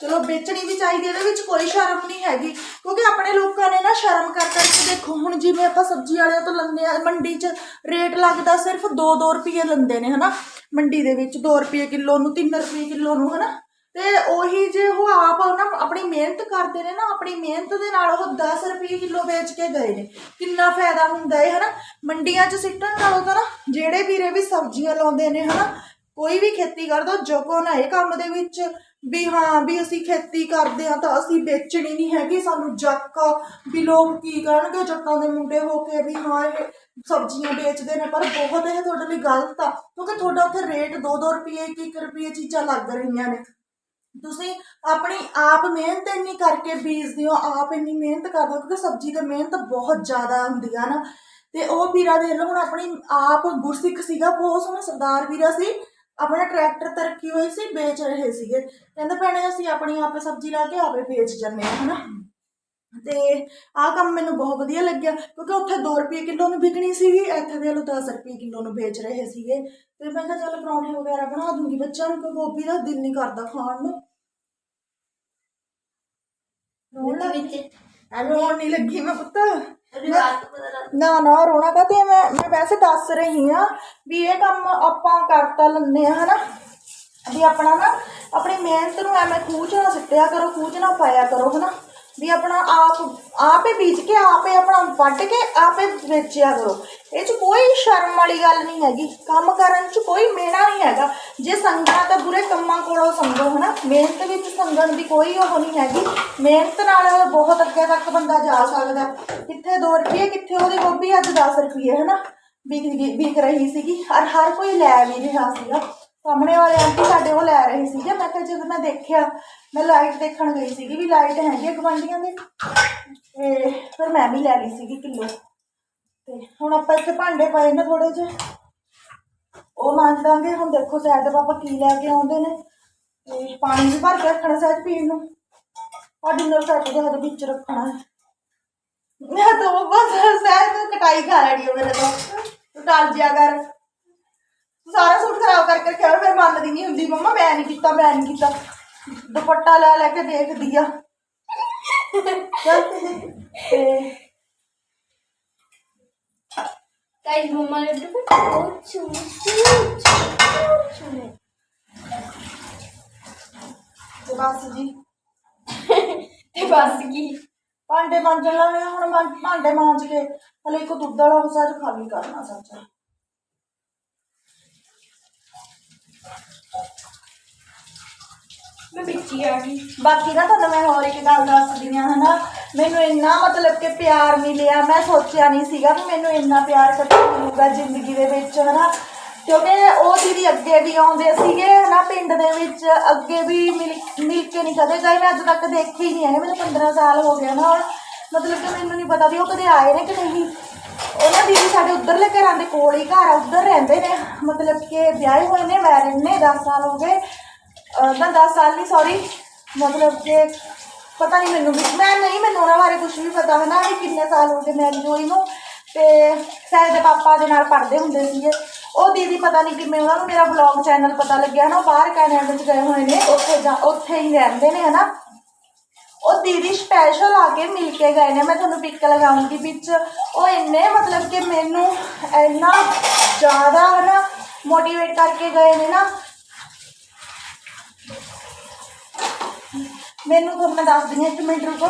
ਚਲੋ ਵੇਚਣੀ ਵੀ ਚਾਹੀਦੀ ਹੈ, ਇਹਦੇ ਵਿੱਚ ਕੋਈ ਸ਼ਰਮ ਨਹੀਂ ਹੈਗੀ। ਕਿਉਂਕਿ ਆਪਣੇ ਲੋਕਾਂ ਨੇ ਨਾ ਸ਼ਰਮ ਕਰ ਕਰਕੇ ਦੇਖੋ ਹੁਣ ਜਿਵੇਂ ਆਪਾਂ ਸਬਜ਼ੀ ਵਾਲਿਆਂ ਤੋਂ ਲੈਂਦੇ ਆ ਮੰਡੀ 'ਚ ਰੇਟ ਲੱਗਦਾ ਸਿਰਫ 2-2 ਰੁਪਏ ਲੈਂਦੇ ਨੇ ਹਨਾ? ਮੰਡੀ ਦੇ ਵਿੱਚ 2 ਰੁਪਏ ਕਿਲੋ ਨੂੰ 3 ਰੁਪਏ ਕਿਲੋ ਨੂੰ ਹਨਾ? ਤੇ ਉਹੀ ਜੇ ਉਹ ਆਪ ਨਾ ਆਪਣੀ ਮਿਹਨਤ ਕਰਦੇ ਨੇ ਨਾ ਆਪਣੀ ਮਿਹਨਤ ਦੇ ਨਾਲ ਉਹ 10 ਰੁਪਏ ਕਿਲੋ ਵੇਚ ਕੇ ਗਏ ਨੇ। ਕਿੰਨਾ ਫਾਇਦਾ ਹੁੰਦਾ ਹੈ ਹਨਾ? ਮੰਡੀਆਂ 'ਚ ਸਿੱਟਣ ਨਾਲੋਂ ਤਾਂ ਨਾ ਜਿਹੜੇ ਵੀਰੇ ਵੀ ਸਬਜ਼ੀਆਂ ਲਾਉਂਦੇ ਨੇ ਹਨਾ? ਕੋਈ ਵੀ ਖੇਤੀ ਕਰਦਾ, ਜਗੋ ਨਾ ਇਹ ਕੰਮ ਦੇ ਵਿੱਚ ਵੀ ਹਾਂ, ਵੀ ਅਸੀਂ ਖੇਤੀ ਕਰਦੇ ਆ ਤਾਂ ਅਸੀਂ ਵੇਚਣੀ ਨਹੀਂ ਹੈਗੀ, ਸਾਨੂੰ ਜੱਕ ਵੀ ਲੋਕ ਕੀ ਕਹਿਣਗੇ ਜੱਟਾਂ ਦੇ ਮੁੰਡੇ ਹੋ ਕੇ ਵੀ ਹਾਂ, ਇਹ ਸਬਜ਼ੀਆਂ ਵੇਚਦੇ ਨੇ, ਪਰ ਬਹੁਤ ਇਹ ਤੁਹਾਡੇ ਲਈ ਗਲਤ ਆ, ਕਿਉਂਕਿ ਤੁਹਾਡਾ ਉੱਥੇ ਰੇਟ 2-2 ਰੁਪਏ 1-1 ਰੁਪਏ ਚੀਜ਼ਾਂ ਲੱਗ ਰਹੀਆਂ ਨੇ। ਤੁਸੀਂ ਆਪਣੀ ਆਪ ਮਿਹਨਤ ਇੰਨੀ ਕਰਕੇ ਬੀਜਦੇ ਹੋ, ਆਪ ਇੰਨੀ ਮਿਹਨਤ ਕਰਦੇ ਹੋ, ਕਿਉਂਕਿ ਸਬਜ਼ੀ ਦੀ ਮਿਹਨਤ ਬਹੁਤ ਜ਼ਿਆਦਾ ਹੁੰਦੀ ਆ ਨਾ। ਤੇ ਉਹ ਵੀਰਾ ਦੇਖ ਲਓ ਹੁਣ ਆਪਣੀ ਆਪ ਗੁਰਸਿੱਖ ਸੀਗਾ ਬਹੁਤ ਸੋਹਣਾ ਸਰਦਾਰ ਵੀਰਾ ਸੀ ਆਪਣਾ ਟਰੈਕਟਰ ਤੇ ਹੋਈ ਸੀ, ਵੇਚ ਰਹੇ ਸੀਗੇ। ਕਹਿੰਦੇ ਭੈਣੇ ਅਸੀਂ ਆਪਣੀ ਆਪੇ ਸਬਜ਼ੀ ਲਾ ਕੇ ਆਪੇ ਵੇਚ ਜਾਂਦੇ ਹਾਂ, ਹਨਾ? ਤੇ ਆਹ ਕੰਮ ਮੈਨੂੰ ਬਹੁਤ ਵਧੀਆ ਲੱਗਿਆ, ਕਿਉਂਕਿ ਉੱਥੇ 2 ਰੁਪਏ ਕਿਲੋ ਨੂੰ ਵਿਕਣੀ ਸੀਗੀ, ਇੱਥੇ ਦੇ ਲੋ 10 ਰੁਪਏ ਕਿਲੋ ਨੂੰ ਵੇਚ ਰਹੇ ਸੀਗੇ। ਤੇ ਮੈਂ ਕਿਹਾ ਚੱਲ ਪਰੌਂਠੇ ਵਗੈਰਾ ਬਣਾ ਦੂੰਗੀ ਬੱਚਿਆਂ ਨੂੰ, ਕਿਉਂਕਿ ਗੋਭੀ ਦਾ ਦਿਲ ਨਹੀਂ ਕਰਦਾ ਖਾਣ ਨੂੰ। ਰੋਣ ਲੱਗ ਰੋਣ ਨਹੀਂ ਲੱਗੀ ਮੈਂ ਪੁੱਤ। ਨਾ ਨਾ ਰੋਣਾ ਕਾਤੇ ਮੈਂ ਮੈਂ ਵੈਸੇ ਦੱਸ ਰਹੀ ਆ ਵੀ ਇਹ ਕੰਮ ਆਪਾਂ ਕਰਤਾ ਲੈਂਦੇ ਆ ਹਨਾ? ਵੀ ਆਪਣਾ ਨਾ ਆਪਣੀ ਮਿਹਨਤ ਨੂੰ ਐਵੇਂ ਖੂਚ ਨਾ ਸਿੱਟਿਆ ਕਰੋ ਖੂਚ ਨਾ ਪਾਇਆ ਕਰੋ ਹਨਾ? ਵੀ ਆਪਣਾ ਆਪ, ਆਪੇ ਬੀਜ ਕੇ, ਆਪੇ ਆਪਣਾ ਵੱਢ ਕੇ, ਆਪੇ ਵੇਚਿਆ ਕਰੋ। ਇਹ 'ਚ ਕੋਈ ਸ਼ਰਮ ਵਾਲੀ ਗੱਲ ਨਹੀਂ ਹੈਗੀ। ਕੰਮ ਕਰਨ 'ਚ ਕੋਈ ਮੇਣਾ ਨਹੀਂ ਹੈਗਾ। ਜੇ ਸੰਗਣਾ ਤਾਂ ਬੁਰੇ ਕੰਮਾਂ ਕੋਲੋਂ ਸੰਗੋ, ਹਨਾ? ਮਿਹਨਤ ਵਿੱਚ ਸੰਗਣ ਦੀ ਕੋਈ ਉਹ ਨਹੀਂ ਹੈਗੀ। ਮਿਹਨਤ ਨਾਲ ਬਹੁਤ ਅੱਗੇ ਤੱਕ ਬੰਦਾ ਜਾ ਸਕਦਾ। ਕਿੱਥੇ 2 ਰੁਪਏ, ਕਿੱਥੇ ਉਹਦੀ ਗੋਭੀ? ਅੱਜ 10 ਰੁਪਏ, ਹਨਾ? ਵਿਕ ਵਿਕ ਰਹੀ ਸੀਗੀ। ਔਰ ਹਰ ਕੋਈ ਲੈ ਵੀ ਰਿਹਾ ਸੀਗਾ। ਸਾਹਮਣੇ ਵਾਲੇ ਆਂਟੀ ਸਾਡੇ ਉਹ ਲੈ ਰਹੇ ਸੀਗੇ। ਮੈਂ ਕਿਹਾ ਜਦੋਂ ਮੈਂ ਦੇਖਿਆ, ਮੈਂ ਲਾਈਟ ਦੇਖਣ ਗਈ ਸੀਗੀ ਵੀ ਲਾਈਟ ਹੈਗੀ ਆ ਗਵਾਂਢੀਆਂ ਦੇ। ਤੇ ਫਿਰ ਮੈਂ ਵੀ ਲੈ ਲਈ ਸੀਗੀ ਕਿਲੋ। ਤੇ ਹੁਣ ਆਪਾਂ ਇੱਥੇ ਭਾਂਡੇ ਪਏ ਨੇ ਥੋੜੇ ਜਿਹੇ। ਉਹ ਮਾਂਜ ਦਾਂਗੇ ਹੁਣ ਦੇਖੋ ਸੈਦ ਪਾਪਾ ਕੀ ਲੈ ਕੇ ਆਉਂਦੇ ਨੇ। ਤੇ ਪਾਣੀ ਵੀ ਭਰ ਕੇ ਰੱਖਣਾ ਸੈਦ ਪੀਣ ਨੂੰ। ਆ ਡਿਨਰ ਸੈਟ ਦੇ ਹੱਥ ਵਿੱਚ ਰੱਖਣਾ ਹੈ। ਮੈਂ ਤਾਂ ਬਸ ਸੈਦ ਤੂੰ ਕਟਾਈ ਖਾ ਲੈਣੀ ਹੋ ਮੇਰੇ ਤੋਂ। ਤੂੰ ਟਲ ਜਿਆ ਕਰ। ਸਾਰਾ ਸੂਟ ਖਰਾਬ ਕਰਕੇ ਰੱਖਿਆ ਹੋਇਆ, ਫਿਰ ਮੰਨਦੀ ਨਹੀਂ ਹੁੰਦੀ ਮੰਮਾ ਮੈਂ ਨਹੀਂ ਕੀਤਾ ਮੈਂ ਨਹੀਂ ਕੀਤਾ ਦੁਪੱਟਾ ਲੈ ਲੈ ਕੇ ਦੇਖਦੀ ਆ ਚੱਲ ਤੇ गाइस मम्मा ने तो बहुत चू चू ਤੇ ਬਸ ਜੀ ते बस की ਭਾਂਡੇ ਮਾਂਜਣ ਲਾਣੇ ਆ, ਹੁਣ ਮਾਂ- ਭਾਂਡੇ ਮਾਂਜ ਕੇ ਹਲੇ ਇੱਕ ਦੁੱਧ ਵਾਲਾ ਉਹ ਸਾਜ ਖਾਲੀ ਕਰਨਾ ਸੱਚ ਮੈਂ ਵਿੱਚ ਆ ਗਈ। ਬਾਕੀ ਨਾ ਤੁਹਾਨੂੰ ਮੈਂ ਹੋਰ ਇੱਕ ਗੱਲ ਦੱਸਦੀ ਆ ਹਨਾ? ਮੈਨੂੰ ਇੰਨਾ ਮਤਲਬ ਕਿ ਪਿਆਰ ਮਿਲਿਆ, ਮੈਂ ਸੋਚਿਆ ਨਹੀਂ ਸੀਗਾ ਵੀ ਮੈਨੂੰ ਇੰਨਾ ਪਿਆਰ ਕਦੋਂ ਮਿਲੂਗਾ ਜ਼ਿੰਦਗੀ ਦੇ ਵਿੱਚ, ਹਨਾ? ਕਿਉਂਕਿ ਉਹ ਦੀਦੀ ਅੱਗੇ ਵੀ ਆਉਂਦੇ ਸੀਗੇ, ਹਨਾ? ਪਿੰਡ ਦੇ ਵਿੱਚ ਅੱਗੇ ਵੀ ਮਿਲ ਕੇ ਨਹੀਂ ਕਦੇ ਗਏ ਮੈਂ ਅੱਜ ਤੱਕ ਦੇਖੀ ਹੀ ਨਹੀਂ ਆਏ ਮੈਨੂੰ 15 ਸਾਲ ਹੋ ਗਏ ਨਾ ਮਤਲਬ ਕਿ ਮੈਨੂੰ ਨਹੀਂ ਪਤਾ ਵੀ ਉਹ ਕਦੇ ਆਏ ਨੇ ਕਿ ਨਹੀਂ। ਉਹਨਾਂ ਦੀਦੀ ਸਾਡੇ ਉੱਧਰਲੇ ਘਰਾਂ ਦੇ ਕੋਲ ਹੀ ਘਰ ਆ, ਉੱਧਰ ਰਹਿੰਦੇ ਨੇ। ਮਤਲਬ ਕਿ ਵਿਆਹੇ ਹੋਏ ਨੇ ਮੈਰਿਡ ਨੇ 10 ਸਾਲ ਹੋ ਗਏ। ਅਹ 10 ਸਾਲ ਨਹੀਂ ਸੌਰੀ ਮਤਲਬ ਕਿ ਪਤਾ ਨਹੀਂ ਮੈਨੂੰ ਵੀ, ਮੈਂ ਨਹੀਂ, ਮੈਨੂੰ ਉਹਨਾਂ ਬਾਰੇ ਕੁਝ ਵੀ ਪਤਾ ਹੈ ਨਾ ਵੀ ਕਿੰਨੇ ਸਾਲ ਹੋ ਗਏ ਮੈਰਿਜ ਹੋਈ ਨੂੰ। ਤੇ ਸਾਰੇ ਦੇ ਪਾਪਾ ਦੇ ਨਾਲ ਪੜ੍ਹਦੇ ਹੁੰਦੇ ਸੀਗੇ। ਉਹ ਦੀਦੀ ਪਤਾ ਨਹੀਂ ਕਿਵੇਂ ਉਹਨਾਂ ਨੂੰ ਮੇਰਾ ਬਲੌਗ ਚੈਨਲ ਪਤਾ ਲੱਗਿਆ ਨਾ, ਉਹ ਬਾਹਰ ਕੈਨੇਡਾ ਵਿੱਚ ਗਏ ਹੋਏ ਨੇ, ਉੱਥੇ ਜਾ, ਉੱਥੇ ਹੀ ਰਹਿੰਦੇ ਨੇ ਹਨਾ। ਉਹ ਦੀਦੀ ਸਪੈਸ਼ਲ ਆ ਕੇ ਮਿਲ ਕੇ ਗਏ ਨੇ, ਮੈਂ ਤੁਹਾਨੂੰ ਪਿਕ ਲਗਾਉਂਗੀ ਵਿੱਚ। ਉਹ ਇੰਨੇ ਮਤਲਬ ਕਿ ਮੈਨੂੰ ਇੰਨਾ ਜ਼ਿਆਦਾ ਹਨਾ ਮੋਟੀਵੇਟ ਕਰਕੇ ਗਏ ਨੇ ਨਾ ਮੈਨੂੰ ਤੁਹਾਨੂੰ ਮੈਂ ਦੱਸਦੀ ਹਾਂ ਇੱਕ ਮਿੰਟ ਰੁਕੋ।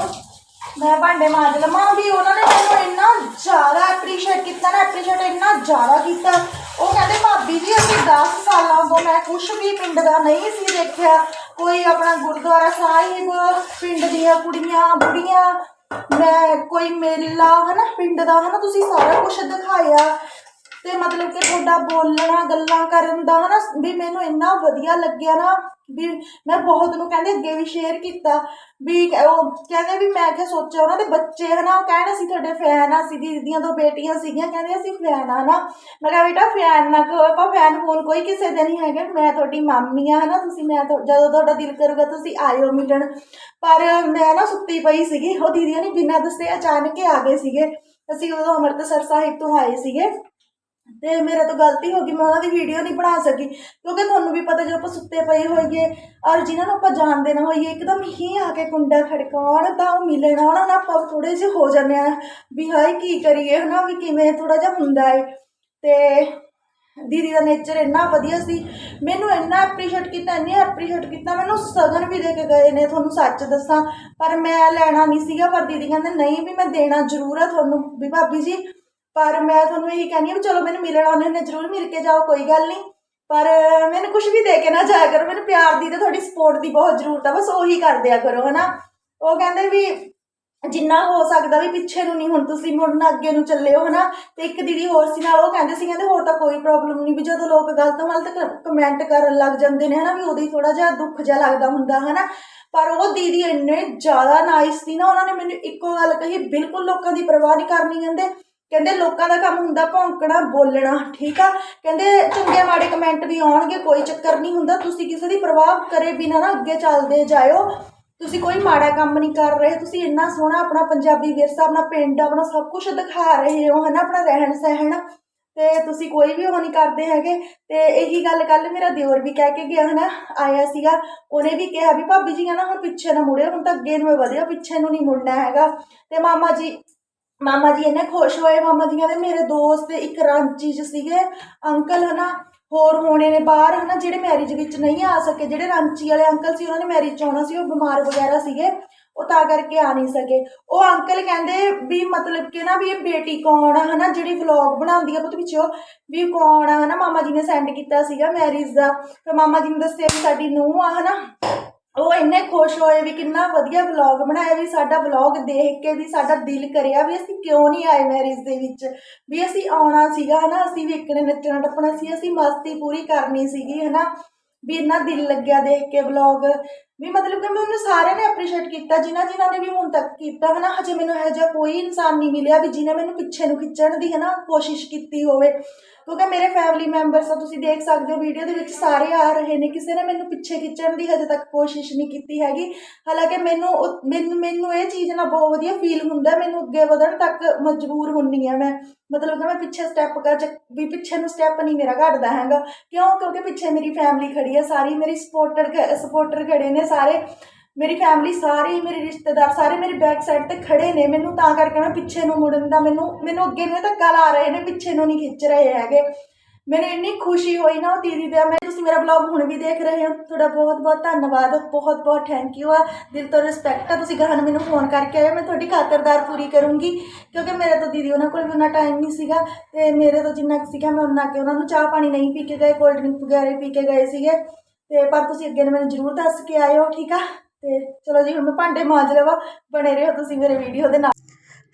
ਮੈਂ ਭਾਂਡੇ ਮਾਂਜ ਲਵਾਂ ਵੀ ਉਹਨਾਂ ਨੇ ਮੈਨੂੰ ਇੰਨਾ ਜ਼ਿਆਦਾ ਐਪਰੀਸ਼ੀਏਟ ਕੀਤਾ ਨਾ ਐਪਰੀਸ਼ੀਏਟ ਇੰਨਾ ਜ਼ਿਆਦਾ ਕੀਤਾ। ਉਹ ਕਹਿੰਦੇ, ਭਾਬੀ ਜੀ, ਅਸੀਂ 10 ਸਾਲਾਂ ਤੋਂ ਮੈਂ ਕੁਝ ਵੀ ਪਿੰਡ ਦਾ ਨਹੀਂ ਸੀ ਦੇਖਿਆ। ਕੋਈ ਆਪਣਾ ਗੁਰਦੁਆਰਾ ਸਾਹਿਬ, ਪਿੰਡ ਦੀਆਂ ਕੁੜੀਆਂ, ਬੁੜੀਆਂ, ਮੈਂ ਕੋਈ ਮੇਲਾ, ਹਨਾ, ਪਿੰਡ ਦਾ, ਹਨਾ, ਤੁਸੀਂ ਸਾਰਾ ਕੁਝ ਦਿਖਾਇਆ। ਤੇ ਮਤਲਬ ਕਿ ਤੁਹਾਡਾ ਬੋਲਣਾ, ਗੱਲਾਂ ਕਰਨ ਦਾ ਨਾ ਵੀ ਮੈਨੂੰ ਇੰਨਾ ਵਧੀਆ ਲੱਗਿਆ ਨਾ ਵੀ ਮੈਂ ਬਹੁਤ ਨੂੰ ਕਹਿੰਦੇ ਅੱਗੇ ਵੀ ਸ਼ੇਅਰ ਕੀਤਾ, ਵੀ ਉਹ ਕਹਿੰਦੇ ਵੀ ਮੈਂ ਕਿਹਾ ਸੋਚਿਆ ਉਹਨਾਂ ਦੇ ਬੱਚੇ ਹਨਾ, ਉਹ ਕਹਿਣ ਅਸੀਂ ਤੁਹਾਡੇ ਫੈਨ ਆ, ਅਸੀਂ ਦੀਦੀਆਂ ਦੀਆਂ ਦੋ ਬੇਟੀਆਂ ਸੀਗੀਆਂ, ਕਹਿੰਦੇ ਅਸੀਂ ਫੈਨ ਆ ਨਾ। ਮੈਂ ਕਿਹਾ ਬੇਟਾ ਫੈਨ ਨਾ ਕਹੋ ਆਪਾਂ ਫੈਨ ਫੋਨ ਕੋਈ ਕਿਸੇ ਦੇ ਨਹੀਂ ਹੈਗੇ, ਮੈਂ ਤੁਹਾਡੀ ਮਾਮੀ ਆ ਹਨਾ, ਤੁਸੀਂ ਮੈਂ ਜਦੋਂ ਤੁਹਾਡਾ ਦਿਲ ਕਰੂਗਾ ਤੁਸੀਂ ਆਇਓ ਮਿਲਣ। ਪਰ ਮੈਂ ਨਾ ਸੁੱਤੀ ਪਈ ਸੀਗੀ, ਉਹ ਦੀਦੀਆਂ ਨੇ ਬਿਨਾਂ ਦੱਸੇ ਅਚਾਨਕ ਹੀ ਆ ਗਏ ਸੀਗੇ। ਅਸੀਂ ਉਦੋਂ ਅੰਮ੍ਰਿਤਸਰ ਸਾਹਿਬ ਤੋਂ ਆਏ ਸੀਗੇ। ਤੇ ਮੇਰੇ ਤੋਂ ਗਲਤੀ ਹੋ ਗਈ, ਮੈਂ ਉਹਨਾਂ ਦੀ ਵੀਡੀਓ ਨਹੀਂ ਬਣਾ ਸਕੀ। ਕਿਉਂਕਿ ਤੁਹਾਨੂੰ ਵੀ ਪਤਾ ਜਦੋਂ ਆਪਾਂ ਸੁੱਤੇ ਪਏ ਹੋਈਏ, ਔਰ ਜਿਨ੍ਹਾਂ ਨੂੰ ਆਪਾਂ ਜਾਣਦੇ ਨਾ ਹੋਈਏ, ਇੱਕਦਮ ਹੀ ਆ ਕੇ ਕੁੰਡਾ ਖੜਕਾਉਣ ਤਾਂ ਉਹ ਮਿਲਣ ਆਉਣ ਨਾ ਆਪਾਂ ਥੋੜੇ ਜਿਹੇ ਹੋ ਜਾਂਦੇ ਆ ਵੀ ਹਾਏ, ਕੀ ਕਰੀਏ, ਹਨਾ, ਵੀ ਕਿਵੇਂ ਥੋੜਾ ਜਿਹਾ ਹੁੰਦਾ ਏ। ਤੇ ਦੀਦੀ ਦਾ ਨੇਚਰ ਇੰਨਾ ਵਧੀਆ ਸੀ। ਮੈਨੂੰ ਇੰਨਾ ਐਪਰੀਸ਼ੀਏਟ ਕੀਤਾ, ਇੰਨੀ ਐਪਰੀਸ਼ੀਏਟ ਕੀਤਾ, ਮੈਨੂੰ ਸਗਨ ਵੀ ਦੇ ਕੇ ਗਏ ਨੇ, ਤੁਹਾਨੂੰ ਸੱਚ ਦੱਸਾਂ। ਪਰ ਮੈਂ ਲੈਣਾ ਨਹੀਂ ਸੀਗਾ, ਪਰ ਦੀਦੀ ਕਹਿੰਦੇ, ਨਹੀਂ ਵੀ ਮੈਂ ਦੇਣਾ ਜ਼ਰੂਰ ਆ ਤੁਹਾਨੂੰ, ਵੀ ਭਾਬੀ ਜੀ ਪਰ ਮੈਂ ਤੁਹਾਨੂੰ ਇਹੀ ਕਹਿੰਦੀ ਹਾਂ ਵੀ ਚਲੋ ਮੈਨੂੰ ਮਿਲਣਾ ਆਉਂਦੇ ਨੇ ਜ਼ਰੂਰ ਮਿਲ ਕੇ ਜਾਓ, ਕੋਈ ਗੱਲ ਨਹੀਂ। ਪਰ ਮੈਨੂੰ ਕੁਝ ਵੀ ਦੇ ਕੇ ਨਾ ਜਾਇਆ ਕਰੋ, ਮੈਨੂੰ ਪਿਆਰ ਦੀ ਤੇ ਤੁਹਾਡੀ ਸਪੋਰਟ ਦੀ ਬਹੁਤ ਜ਼ਰੂਰਤ ਆ, ਬਸ ਉਹੀ ਕਰ ਦਿਆ ਕਰੋ, ਹਨਾ। ਉਹ ਕਹਿੰਦੇ ਵੀ ਜਿੰਨਾ ਹੋ ਸਕਦਾ ਵੀ ਪਿੱਛੇ ਨੂੰ ਨਹੀਂ, ਹੁਣ ਤੁਸੀਂ ਮੁੜਨਾ ਅੱਗੇ ਨੂੰ ਚੱਲਿਓ, ਹਨਾ। ਤੇ ਇੱਕ ਦੀਦੀ ਹੋਰ ਸੀ ਨਾਲ, ਉਹ ਕਹਿੰਦੇ ਸੀ, ਕਹਿੰਦੇ ਹੋਰ ਤਾਂ ਕੋਈ ਪ੍ਰੋਬਲਮ ਨਹੀਂ ਵੀ ਜਦੋਂ ਲੋਕ ਗਲਤ ਮਲਤ ਕਮੈਂਟ ਕਰਨ ਲੱਗ ਜਾਂਦੇ ਨੇ, ਹਨਾ, ਵੀ ਉਹਦੇ ਹੀ ਥੋੜਾ ਜਿਹਾ ਦੁੱਖ ਜਿਹਾ ਲੱਗਦਾ ਹੁੰਦਾ, ਹਨਾ। ਪਰ ਉਹ ਦੀਦੀ ਇੰਨੇ ਜ਼ਿਆਦਾ ਨਾਈਸ ਸੀ ਨਾ, ਉਹਨਾਂ ਨੇ ਮੈਨੂੰ ਇੱਕੋ ਗੱਲ ਕਹੀ, ਬਿਲਕੁਲ ਲੋਕਾਂ ਦੀ ਪਰਵਾਹ ਨਹੀਂ ਕਰਨੀ, ਕਹਿੰਦੇ। ਕਹਿੰਦੇ ਲੋਕਾਂ ਦਾ ਕੰਮ ਹੁੰਦਾ ਭੌਂਕਣਾ, ਬੋਲਣਾ, ਠੀਕ ਆ? ਕਹਿੰਦੇ ਚੰਗੇ ਮਾੜੇ ਕਮੈਂਟ ਵੀ ਆਉਣਗੇ, ਕੋਈ ਚੱਕਰ ਨਹੀਂ ਹੁੰਦਾ। ਤੁਸੀਂ ਕਿਸੇ ਦੀ ਪਰਵਾਹ ਕਰੇ ਬਿਨਾਂ ਨਾ ਅੱਗੇ ਚੱਲਦੇ ਜਾਇਓ। ਤੁਸੀਂ ਕੋਈ ਮਾੜਾ ਕੰਮ ਨਹੀਂ ਕਰ ਰਹੇ। ਤੁਸੀਂ ਇੰਨਾ ਸੋਹਣਾ ਆਪਣਾ ਪੰਜਾਬੀ ਵਿਰਸਾ, ਆਪਣਾ ਪਿੰਡ, ਆਪਣਾ ਸਭ ਕੁਝ ਦਿਖਾ ਰਹੇ ਹੋ, ਹਨਾ? ਆਪਣਾ ਰਹਿਣ ਸਹਿਣ ਤੇ ਤੁਸੀਂ ਕੋਈ ਵੀ ਉਹ ਨਹੀਂ ਕਰਦੇ ਹੈਗੇ। ਤੇ ਇਹੀ ਗੱਲ ਕੱਲ ਮੇਰਾ ਦਿਓਰ ਵੀ ਕਹਿ ਕੇ ਗਿਆ, ਹਨਾ? ਆਇਆ ਸੀਗਾ। ਉਹਨੇ ਵੀ ਕਿਹਾ ਵੀ ਭਾਬੀ ਜੀ ਨਾ ਹੁਣ ਪਿੱਛੇ ਨਾ ਮੁੜਿਓ। ਹੁਣ ਤਾਂ ਅੱਗੇ ਨੂੰ ਹੀ ਵਧਿਓ, ਪਿੱਛੇ ਨੂੰ ਨਹੀਂ ਮੁੜਨਾ ਹੈਗਾ। ਤੇ ਮਾਮਾ ਜੀ ਮਾਮਾ ਜੀ ਇੰਨੇ ਖੁਸ਼ ਹੋਏ, ਮਾਮਾ ਜੀ ਦੇ ਮੇਰੇ ਦੋਸਤ ਇੱਕ ਰਾਂਚੀ ਚ ਸੀਗੇ। ਅੰਕਲ ਹਨਾ, ਹੋਰ ਹੋਣੇ ਨੇ ਬਾਹਰ ਹਨਾ, ਜਿਹੜੇ ਮੈਰਿਜ ਵਿੱਚ ਨਹੀਂ ਆ ਸਕੇ, ਜਿਹੜੇ ਰਾਂਚੀ ਵਾਲੇ ਅੰਕਲ ਸੀ, ਉਹਨਾਂ ਨੇ ਮੈਰਿਜ ਚ ਆਉਣਾ ਸੀ, ਉਹ ਬਿਮਾਰ ਵਗੈਰਾ ਸੀਗੇ, ਉਹ ਤਾਂ ਕਰਕੇ ਆ ਨਹੀਂ ਸਕੇ। ਉਹ ਅੰਕਲ ਕਹਿੰਦੇ ਵੀ ਮਤਲਬ ਕਿ ਨਾ ਵੀ ਇਹ ਬੇਟੀ ਕੌਣ ਆ ਹਨਾ, ਜਿਹੜੀ ਵਲੌਗ ਬਣਾਉਂਦੀ ਆ, ਪੁੱਤ ਵਿੱਚੋਂ ਵੀ ਕੌਣ ਆ ਹਨਾ, ਮਾਮਾ ਜੀ ਨੇ ਸੈਂਡ ਕੀਤਾ ਸੀਗਾ ਮੈਰਿਜ ਦਾ। ਫਿਰ ਮਾਮਾ ਜੀ ਨੇ ਦੱਸਿਆ ਵੀ ਸਾਡੀ ਨੂੰਹ ਆ ਹਨਾ। ਉਹ ਇੰਨੇ ਖੁਸ਼ ਹੋਏ ਵੀ ਕਿੰਨਾ ਵਧੀਆ ਵਲੌਗ ਬਣਾਇਆ ਵੀ ਸਾਡਾ ਵਲੌਗ ਦੇਖ ਕੇ ਵੀ ਸਾਡਾ ਦਿਲ ਕਰਿਆ ਵੀ ਅਸੀਂ ਕਿਉਂ ਨਹੀਂ ਆਏ ਮੈਰਿਜ ਦੇ ਵਿੱਚ। ਵੀ ਅਸੀਂ ਆਉਣਾ ਸੀਗਾ, ਹਨਾ, ਅਸੀਂ ਵੀ ਇੱਕ ਨੇ ਨੱਚਣਾ ਟੱਪਣਾ ਸੀ, ਅਸੀਂ ਮਸਤੀ ਪੂਰੀ ਕਰਨੀ ਸੀਗੀ, ਹਨਾ। ਵੀ ਇੰਨਾ ਦਿਲ ਲੱਗਿਆ ਦੇਖ ਕੇ ਵਲੌਗ ਵੀ ਮਤਲਬ ਕਿ ਮੈਂ ਉਹਨੂੰ ਸਾਰਿਆਂ ਨੇ ਐਪਰੀਸ਼ੀਏਟ ਕੀਤਾ, ਜਿਨ੍ਹਾਂ ਜਿਨ੍ਹਾਂ ਨੇ ਵੀ ਹੁਣ ਤੱਕ ਕੀਤਾ, ਹਨਾ? ਹਜੇ ਮੈਨੂੰ ਇਹੋ ਜਿਹਾ ਕੋਈ ਇਨਸਾਨ ਨਹੀਂ ਮਿਲਿਆ ਵੀ ਜਿਹਨੇ ਮੈਨੂੰ ਪਿੱਛੇ ਨੂੰ ਖਿੱਚਣ ਦੀ, ਹਨਾ, ਕੋਸ਼ਿਸ਼ ਕੀਤੀ ਹੋਵੇ। ਕਿਉਂਕਿ ਮੇਰੇ ਫੈਮਿਲੀ ਮੈਂਬਰਸ ਆ, ਤੁਸੀਂ ਦੇਖ ਸਕਦੇ ਹੋ ਵੀਡੀਓ ਦੇ ਵਿੱਚ ਸਾਰੇ ਆ ਰਹੇ ਨੇ, ਕਿਸੇ ਨੇ ਮੈਨੂੰ ਪਿੱਛੇ ਖਿੱਚਣ ਦੀ ਹਜੇ ਤੱਕ ਕੋਸ਼ਿਸ਼ ਨਹੀਂ ਕੀਤੀ ਹੈਗੀ। ਹਾਲਾਂਕਿ ਮੈਨੂੰ ਉਹ- ਮੈਨੂੰ ਮੈਨੂੰ ਇਹ ਚੀਜ਼ ਨਾਲ ਬਹੁਤ ਵਧੀਆ ਫੀਲ ਹੁੰਦਾ, ਮੈਨੂੰ ਅੱਗੇ ਵਧਣ ਤੱਕ ਮਜਬੂਰ ਹੁੰਨੀ ਆ ਮੈਂ। ਮਤਲਬ ਕਿ ਮੈਂ ਪਿੱਛੇ ਸਟੈਪ ਕਰ ਵੀ ਪਿੱਛੇ ਨੂੰ ਸਟੈਪ ਨਹੀਂ ਮੇਰਾ ਘਟਦਾ ਹੈਗਾ। ਕਿਉਂ? ਕਿਉਂਕਿ ਪਿੱਛੇ ਮੇਰੀ ਫੈਮਿਲੀ ਖੜੀ ਹੈ ਸਾਰੀ ਮੇਰੀ ਸਪੋਰਟਰ ਸਪੋਰਟਰ ਖੜੇ ਨੇ ਸਾਰੇ ਮੇਰੀ ਫੈਮਿਲੀ ਸਾਰੀ ਮੇਰੇ ਰਿਸ਼ਤੇਦਾਰ ਸਾਰੇ ਮੇਰੇ ਬੈਕ ਸਾਈਡ ਤੇ ਖੜੇ ਨੇ। ਮੈਨੂੰ ਤਾਂ ਕਰਕੇ ਮੈਂ ਪਿੱਛੇ ਨੂੰ ਮੁੜਨ ਦਾ ਮੈਨੂੰ ਮੈਨੂੰ ਅੱਗੇ ਨੂੰ ਧੱਕਾ ਲਾ ਰਹੇ ਨੇ ਪਿੱਛੇ ਨੂੰ ਨਹੀਂ ਖਿੱਚ ਰਹੇ ਹੈਗੇ। ਮੈਨੂੰ ਇੰਨੀ ਖੁਸ਼ੀ ਹੋਈ ਨਾ ਉਹ ਦੀਦੀ ਦਾ ਮੈਂ ਤੁਸੀਂ ਮੇਰਾ ਬਲੌਗ ਹੁਣ ਵੀ ਦੇਖ ਰਹੇ ਹੋ। ਤੁਹਾਡਾ ਬਹੁਤ ਬਹੁਤ ਧੰਨਵਾਦ ਬਹੁਤ ਬਹੁਤ ਥੈਂਕ ਯੂ ਆ। ਦਿਲ ਤੋਂ ਰਿਸਪੈਕਟ ਆ। ਤੁਸੀਂ ਗਾਹਾਂ ਮੈਨੂੰ ਫੋਨ ਕਰਕੇ ਆਏ ਹੋ, ਮੈਂ ਤੁਹਾਡੀ ਖਾਤਰਦਾਰ ਪੂਰੀ ਕਰੂੰਗੀ ਕਿਉਂਕਿ ਮੇਰੇ ਤੋਂ ਦੀਦੀ ਉਹਨਾਂ ਕੋਲ ਵੀ ਉਹਨਾਂ ਟਾਈਮ ਨਹੀਂ ਸੀਗਾ ਤੇ ਮੇਰੇ ਤੋਂ ਜਿੰਨਾ ਕੁ ਸੀਗਾ ਮੈਂ ਉਹਨਾਂ ਕੇ ਉਹਨਾਂ ਨੂੰ ਚਾਹ ਪਾਣੀ ਨਹੀਂ ਪੀ ਕੇ ਗਏ ਕੋਲਡ ਡਰਿੰਕ ਵਗੈਰਾ ਪੀ ਕੇ ਗਏ ਸੀਗੇ। ਤੇ ਪਰ ਤੁਸੀਂ ਅੱਗੇ ਨੂੰ ਮੈਨੂੰ ਜ਼ਰੂਰ ਦੱਸ ਕੇ ਆਇਓ, ਠੀਕ ਆ? ਤੇ ਚਲੋ ਜੀ, ਹੁਣ ਮੈਂ ਭਾਂਡੇ ਮਾਂਜ ਲਵਾਂ। ਬਣੇ ਰਹੋ ਤੁਸੀਂ ਮੇਰੇ ਵੀਡੀਓ ਦੇ ਨਾਲ।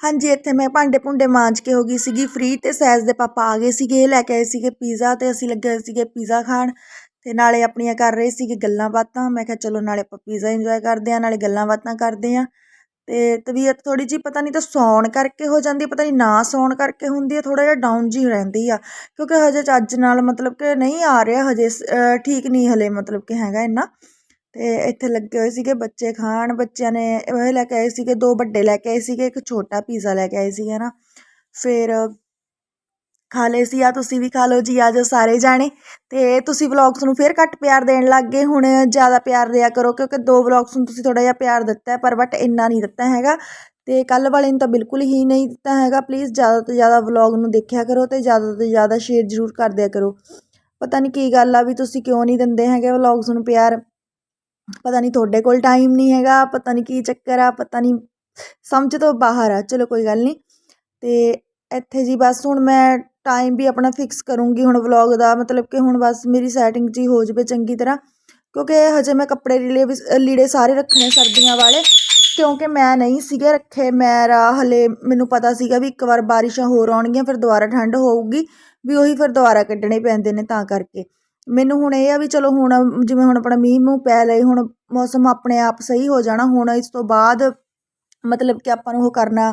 ਹਾਂਜੀ, ਇੱਥੇ ਮੈਂ ਭਾਂਡੇ ਭੁੰਡੇ ਮਾਂਜ ਕੇ ਹੋ ਗਈ ਸੀਗੀ ਫ੍ਰੀ ਤੇ ਸੈਜ਼ ਦੇ ਪਾਪਾ ਆ ਗਏ ਸੀਗੇ, ਲੈ ਕੇ ਆਏ ਸੀਗੇ ਪੀਜ਼ਾ ਤੇ ਅਸੀਂ ਲੱਗੇ ਹੋਏ ਸੀਗੇ ਪੀਜ਼ਾ ਖਾਣ। ਤੇ ਨਾਲੇ ਆਪਣੀਆਂ ਕਰ ਰਹੇ ਸੀਗੇ ਗੱਲਾਂ ਬਾਤਾਂ। ਮੈਂ ਕਿਹਾ ਚਲੋ ਨਾਲੇ ਆਪਾਂ ਪੀਜ਼ਾ ਇੰਜੋਏ ਕਰਦੇ ਆ ਨਾਲੇ ਗੱਲਾਂ ਬਾਤਾਂ ਕਰਦੇ ਆ ਅਤੇ ਤਬੀਅਤ ਥੋੜ੍ਹੀ ਜਿਹੀ ਪਤਾ ਨਹੀਂ ਤਾਂ ਸੌਣ ਕਰਕੇ ਹੋ ਜਾਂਦੀ, ਪਤਾ ਨਹੀਂ ਨਾ ਸੌਣ ਕਰਕੇ ਹੁੰਦੀ ਹੈ, ਥੋੜ੍ਹਾ ਜਿਹਾ ਡਾਊਨ ਜਿਹੀ ਰਹਿੰਦੀ ਆ, ਕਿਉਂਕਿ ਹਜੇ ਚੱਜ ਨਾਲ ਮਤਲਬ ਕਿ ਨਹੀਂ ਆ ਰਿਹਾ, ਹਜੇ ਸ- ਠੀਕ ਨਹੀਂ ਹਲੇ ਮਤਲਬ ਕਿ ਹੈਗਾ ਇੰਨਾ। ਅਤੇ ਇੱਥੇ ਲੱਗੇ ਹੋਏ ਸੀਗੇ ਬੱਚੇ ਖਾਣ, ਬੱਚਿਆਂ ਨੇ ਇਹ ਲੈ ਕੇ ਆਏ ਸੀਗੇ, ਦੋ ਵੱਡੇ ਲੈ ਕੇ ਆਏ ਸੀਗੇ, ਇੱਕ ਛੋਟਾ ਪੀਜ਼ਾ ਲੈ ਕੇ ਆਏ ਸੀਗੇ ਨਾ। ਫਿਰ ਖਾ ਲਏ ਸੀ ਆ ਤੁਸੀਂ ਵੀ ਖਾ ਲਓ ਜੀ ਆ ਜਾਓ ਸਾਰੇ ਜਾਣੇ। ਤੇ ਤੁਸੀਂ ਵਲੌਗਸ ਨੂੰ ਫਿਰ ਘੱਟ ਪਿਆਰ ਦੇਣ ਲੱਗ ਗਏ, ਹੁਣ ਜ਼ਿਆਦਾ ਪਿਆਰ ਦਿਆ ਕਰੋ, ਕਿਉਂਕਿ ਦੋ ਵਲੌਗਸ ਨੂੰ ਤੁਸੀਂ ਥੋੜਾ ਜਿਹਾ ਪਿਆਰ ਦਿੱਤਾ ਪਰ ਬਟ ਇੰਨਾ ਨਹੀਂ ਦਿੱਤਾ ਹੈਗਾ। ਤੇ ਕੱਲ ਵਾਲੇ ਨੂੰ ਤਾਂ ਬਿਲਕੁਲ ਹੀ ਨਹੀਂ ਦਿੱਤਾ ਹੈਗਾ ਪਲੀਜ਼ ਜ਼ਿਆਦਾ ਤੋਂ ਜ਼ਿਆਦਾ ਵਲੌਗ ਨੂੰ ਦੇਖਿਆ ਕਰੋ ਤੇ ਜ਼ਿਆਦਾ ਤੋਂ ਜ਼ਿਆਦਾ ਸ਼ੇਅਰ ਜ਼ਰੂਰ ਕਰ ਦਿਆ ਕਰੋ। ਪਤਾ ਨਹੀਂ ਕੀ ਗੱਲ ਆ ਵੀ ਤੁਸੀਂ ਕਿਉਂ ਨਹੀਂ ਦਿੰਦੇ ਹੈਗੇ ਵਲੌਗਸ ਨੂੰ ਪਿਆਰ। ਪਤਾ ਨਹੀਂ ਤੁਹਾਡੇ ਕੋਲ ਟਾਈਮ ਨਹੀਂ ਹੈਗਾ, ਪਤਾ ਨਹੀਂ ਕੀ ਚੱਕਰ ਆ, ਪਤਾ ਨਹੀਂ, ਸਮਝ ਤੋਂ ਬਾਹਰ ਆ, ਚਲੋ ਕੋਈ ਗੱਲ ਨਹੀਂ। ਤੇ ਇੱਥੇ ਜੀ ਬਸ ਹੁਣ ਮੈਂ ਟਾਈਮ ਵੀ ਆਪਣਾ ਫਿਕਸ ਕਰੂੰਗੀ ਹੁਣ ਵਲੌਗ ਦਾ, ਮਤਲਬ ਕਿ ਹੁਣ ਬਸ ਮੇਰੀ ਸੈਟਿੰਗ ਜੀ ਹੋ ਜਾਵੇ ਚੰਗੀ ਤਰ੍ਹਾਂ, ਕਿਉਂਕਿ ਹਜੇ ਮੈਂ ਕੱਪੜੇ ਲੀੜੇ ਵੀ, ਲੀੜੇ ਸਾਰੇ ਰੱਖਣੇ ਸਰਦੀਆਂ ਵਾਲੇ, ਕਿਉਂਕਿ ਮੈਂ ਨਹੀਂ ਸੀਗੇ ਰੱਖੇ ਮੇਰਾ ਹਲੇ ਮੈਨੂੰ ਪਤਾ ਸੀਗਾ ਵੀ ਇੱਕ ਵਾਰ ਬਾਰਿਸ਼ਾਂ ਹੋਰ ਆਉਣਗੀਆਂ, ਫਿਰ ਦੁਬਾਰਾ ਠੰਡ ਹੋਊਗੀ, ਵੀ ਉਹੀ ਫਿਰ ਦੁਬਾਰਾ ਕੱਢਣੇ ਪੈਂਦੇ ਨੇ ਤਾਂ ਕਰਕੇ। ਮੈਨੂੰ ਹੁਣ ਇਹ ਆ ਵੀ ਚਲੋ ਹੁਣ ਜਿਵੇਂ ਹੁਣ ਆਪਣਾ ਮੀਂਹ ਮੂੰਹ ਪੈ ਲਏ, ਹੁਣ ਮੌਸਮ ਆਪਣੇ ਆਪ ਸਹੀ ਹੋ ਜਾਣਾ, ਹੁਣ ਇਸ ਤੋਂ ਬਾਅਦ ਮਤਲਬ ਕਿ ਆਪਾਂ ਨੂੰ ਉਹ ਕਰਨਾ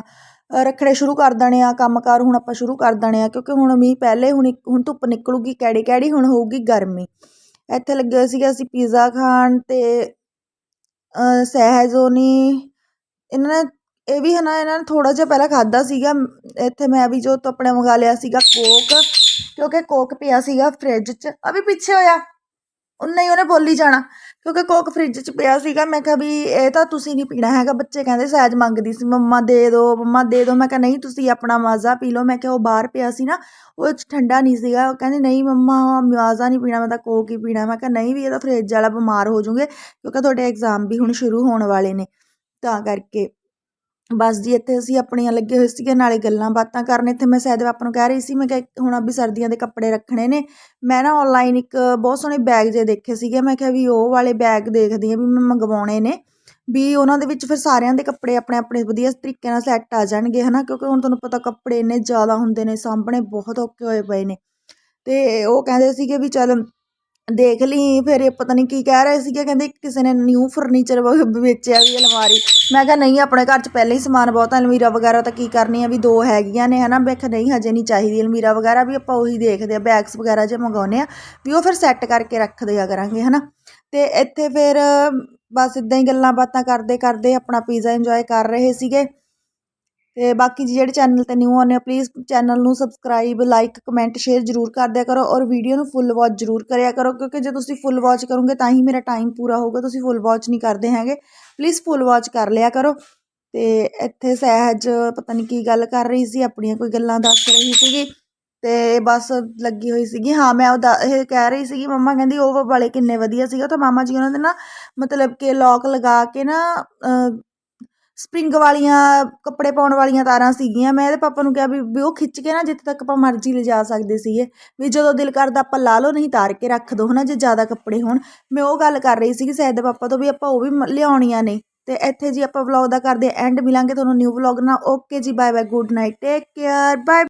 ਰੱਖਣੇ ਸ਼ੁਰੂ ਕਰ ਦੇਣੇ ਆ ਕੰਮਕਾਰ ਹੁਣ ਆਪਾਂ ਸ਼ੁਰੂ ਕਰ ਦੇਣੇ ਆ ਕਿਉਂਕਿ ਹੁਣ ਮੀਂਹ ਪਹਿਲੇ ਹੁਣ ਹੁਣ ਧੁੱਪ ਨਿਕਲੂਗੀ ਕੈੜੀ ਕੈੜੀ ਹੁਣ ਹੋਊਗੀ ਗਰਮੀ। ਇੱਥੇ ਲੱਗੇ ਹੋਏ ਸੀਗੇ ਅਸੀਂ ਪੀਜ਼ਾ ਖਾਣ ਤੇ ਅ, ਸਹਿਜ ਇਹਨਾਂ ਨੇ ਇਹ ਵੀ ਹਨਾ ਇਹਨਾਂ ਨੇ ਥੋੜਾ ਜਿਹਾ ਪਹਿਲਾਂ ਖਾਦਾ ਸੀਗਾ ਇੱਥੇ ਮੈਂ ਵੀ ਜੋ ਤੋਂ ਆਪਣੇ ਮੰਗਾ ਲਿਆ ਸੀਗਾ ਕੋਕ ਕਿਉਂਕਿ ਕੋਕ ਪਿਆ ਸੀਗਾ ਫ੍ਰਿਜ 'ਚ ਅਭੀ ਪਿੱਛੇ ਹੋਇਆ ਉਨਾ ਹੀ ਉਹਨੇ ਬੋਲੀ ਜਾਣਾ। ਕਿਉਂਕਿ ਕੋਕ ਫਰਿੱਜ 'ਚ ਪਿਆ ਸੀਗਾ, ਮੈਂ ਕਿਹਾ ਵੀ ਇਹ ਤਾਂ ਤੁਸੀਂ ਨਹੀਂ ਪੀਣਾ ਹੈਗਾ, ਬੱਚੇ ਕਹਿੰਦੇ ਸਹਿਜ ਮੰਗਦੀ ਸੀ, ਮੰਮਾ ਦੇ ਦਿਓ ਮੰਮਾ ਦੇ ਦਿਓ ਮੈਂ ਕਿਹਾ ਨਹੀਂ ਤੁਸੀਂ ਆਪਣਾ ਮਾਜ਼ਾ ਪੀ ਲਓ, ਮੈਂ ਕਿਹਾ ਉਹ ਬਾਹਰ ਪਿਆ ਸੀ ਨਾ, ਉਹ 'ਚ ਠੰਡਾ ਨਹੀਂ ਸੀਗਾ, ਉਹ ਕਹਿੰਦੇ ਨਹੀਂ ਮੰਮਾ ਮਾਜ਼ਾ ਨਹੀਂ ਪੀਣਾ, ਮੈਂ ਤਾਂ ਕੋਕ ਹੀ ਪੀਣਾ, ਮੈਂ ਕਿਹਾ ਨਹੀਂ ਵੀ ਇਹ ਤਾਂ ਫਰਿੱਜ ਵਾਲਾ ਬਿਮਾਰ ਹੋ ਜਾਓਗੇ ਕਿਉਂਕਿ ਤੁਹਾਡੇ ਐਗਜ਼ਾਮ ਵੀ ਹੁਣ ਸ਼ੁਰੂ ਹੋਣ ਵਾਲੇ ਨੇ, ਤਾਂ ਕਰਕੇ। ਬਸ ਜੀ, ਇੱਥੇ ਅਸੀਂ ਆਪਣੀਆਂ ਲੱਗੇ ਹੋਏ ਸੀਗੇ ਨਾਲੇ ਗੱਲਾਂ ਬਾਤਾਂ ਕਰਨ। ਇੱਥੇ ਮੈਂ ਸਹਿਜ ਆਪਾਂ ਨੂੰ ਕਹਿ ਰਹੀ ਸੀ, ਮੈਂ ਕਿਹਾ ਹੁਣ ਅਭੀ ਸਰਦੀਆਂ ਦੇ ਕੱਪੜੇ ਰੱਖਣੇ ਨੇ। ਮੈਂ ਨਾ ਔਨਲਾਈਨ ਇੱਕ ਬਹੁਤ ਸੋਹਣੇ ਬੈਗ ਜੇ ਦੇਖੇ ਸੀਗੇ। ਮੈਂ ਕਿਹਾ ਵੀ ਉਹ ਵਾਲੇ ਬੈਗ ਦੇਖਦੀ ਹਾਂ ਵੀ ਮੈਂ ਮੰਗਵਾਉਣੇ ਨੇ। ਵੀ ਉਹਨਾਂ ਦੇ ਵਿੱਚ ਫਿਰ ਸਾਰਿਆਂ ਦੇ ਕੱਪੜੇ ਆਪਣੇ ਆਪਣੇ ਵਧੀਆ ਤਰੀਕੇ ਨਾਲ ਸੈੱਟ ਆ ਜਾਣਗੇ ਹੈ ਨਾ ਕਿਉਂਕਿ ਹੁਣ ਤੁਹਾਨੂੰ ਪਤਾ ਕੱਪੜੇ ਇੰਨੇ ਜ਼ਿਆਦਾ ਹੁੰਦੇ ਨੇ, ਸਾਂਭਣੇ ਬਹੁਤ ਔਖੇ ਹੋਏ ਪਏ ਨੇ। ਅਤੇ ਉਹ ਕਹਿੰਦੇ ਸੀਗੇ ਵੀ ਚੱਲ ਦੇਖ ਲਈ, ਫਿਰ ਇਹ ਪਤਾ ਨਹੀਂ ਕੀ ਕਹਿ ਰਹੇ ਸੀਗੇ, ਕਹਿੰਦੇ ਕਿਸੇ ਨੇ ਨਿਊ ਫਰਨੀਚਰ ਵੇਚਿਆ ਵੀ ਅਲਮਾਰੀ। ਮੈਂ ਕਿਹਾ, ਨਹੀਂ, ਆਪਣੇ ਘਰ 'ਚ ਪਹਿਲਾਂ ਹੀ ਸਮਾਨ ਬਹੁਤ ਅਲਮੀਰਾ ਵਗੈਰਾ ਤਾਂ ਕੀ ਕਰਨੀ ਆ, ਵੀ ਦੋ ਹੈਗੀਆਂ ਨੇ, ਹਨਾ? ਮੈਂ ਕਿਹਾ, ਨਹੀਂ, ਹਜੇ ਨਹੀਂ ਚਾਹੀਦੀ ਅਲਮੀਰਾ ਵਗੈਰਾ, ਵੀ ਆਪਾਂ ਉਹੀ ਦੇਖਦੇ ਆ ਬੈਗਸ ਵਗੈਰਾ ਜੇ ਮੰਗਾਉਨੇ ਆ, ਵੀ ਉਹ ਫਿਰ ਸੈੱਟ ਕਰਕੇ ਰੱਖਦੇ ਆ ਕਰਾਂਗੇ, ਹਨਾ? ਤੇ ਇੱਥੇ ਫਿਰ ਬਸ ਇਦਾਂ ਹੀ ਗੱਲਾਂ ਬਾਤਾਂ ਕਰਦੇ ਕਰਦੇ ਆਪਣਾ ਪੀਜ਼ਾ ਇੰਜੋਏ ਕਰ ਰਹੇ ਸੀਗੇ। ਅਤੇ ਬਾਕੀ ਜੀ ਜਿਹੜੇ ਚੈਨਲ ਤੇ ਨਿਊ ਆਉਂਦੇ ਆ ਪਲੀਜ਼ ਚੈਨਲ ਨੂੰ ਸਬਸਕ੍ਰਾਈਬ ਲਾਈਕ ਕਮੈਂਟ ਸ਼ੇਅਰ ਜ਼ਰੂਰ ਕਰ ਦਿਆ ਕਰੋ ਔਰ ਵੀਡੀਓ ਨੂੰ ਫੁੱਲ ਵਾਚ ਜ਼ਰੂਰ ਕਰਿਆ ਕਰੋ ਕਿਉਂਕਿ ਜੇ ਤੁਸੀਂ ਫੁੱਲ ਵਾਚ ਕਰੋਗੇ ਤਾਂ ਹੀ ਮੇਰਾ ਟਾਈਮ ਪੂਰਾ ਹੋਊਗਾ, ਤੁਸੀਂ ਫੁੱਲ ਵਾਚ ਨਹੀਂ ਕਰਦੇ ਹੈਗੇ। ਪਲੀਜ਼ ਫੁੱਲ ਵਾਚ ਕਰ ਲਿਆ ਕਰੋ ਅਤੇ ਇੱਥੇ ਸਹਿਜ ਪਤਾ ਨਹੀਂ ਕੀ ਗੱਲ ਕਰ ਰਹੀ ਸੀ, ਆਪਣੀਆਂ ਕੋਈ ਗੱਲਾਂ ਦੱਸ ਰਹੀ ਸੀਗੀ ਅਤੇ ਬਸ ਲੱਗੀ ਹੋਈ ਸੀਗੀ। ਹਾਂ, ਮੈਂ ਉਹ ਦ- ਇਹ ਕਹਿ ਰਹੀ ਸੀਗੀ, ਮੰਮਾ ਕਹਿੰਦੀ ਉਹ ਵਾਲੇ ਕਿੰਨੇ ਵਧੀਆ ਸੀਗਾ ਤਾਂ ਮਾਮਾ ਜੀ ਉਹਨਾਂ ਦੇ ਨਾ ਮਤਲਬ ਕਿ ਲੋਕ ਲਗਾ ਕੇ ਨਾ ਸਪਰਿੰਗ ਵਾਲੀਆਂ, ਕੱਪੜੇ ਪਾਉਣ ਵਾਲੀਆਂ ਤਾਰਾਂ ਸੀਗੀਆਂ। ਮੈਂ ਇਹਦੇ ਪਾਪਾ ਨੂੰ ਕਿਹਾ ਵੀ ਵੀ ਉਹ ਖਿੱਚ ਕੇ ਨਾ ਜਿੱਥੇ ਤੱਕ ਆਪਾਂ ਮਰਜ਼ੀ ਲਿਜਾ ਸਕਦੇ ਸੀਗੇ। ਵੀ ਜਦੋਂ ਦਿਲ ਕਰਦਾ ਆਪਾਂ ਲਾ ਲਓ, ਨਹੀਂ ਤਾਰ ਕੇ ਰੱਖ ਦਿਉ ਹੈ ਨਾ ਜੇ ਜ਼ਿਆਦਾ ਕੱਪੜੇ ਹੋਣ। ਮੈਂ ਉਹ ਗੱਲ ਕਰ ਰਹੀ ਸੀਗੀ ਸੈਦ ਦੇ ਪਾਪਾ ਤੋਂ ਵੀ ਆਪਾਂ ਉਹ ਵੀ ਮ- ਲਿਆਉਣੀਆਂ ਨੇ। ਤੇ ਇੱਥੇ ਜੀ ਆਪਾਂ ਵਲੌਗ ਦਾ ਕਰਦੇ ਐਂਡ ਮਿਲਾਂਗੇ ਤੁਹਾਨੂੰ ਨਿਊ ਵਲੌਗ ਨਾਲ। ਓਕੇ ਜੀ bye bye good night take care bye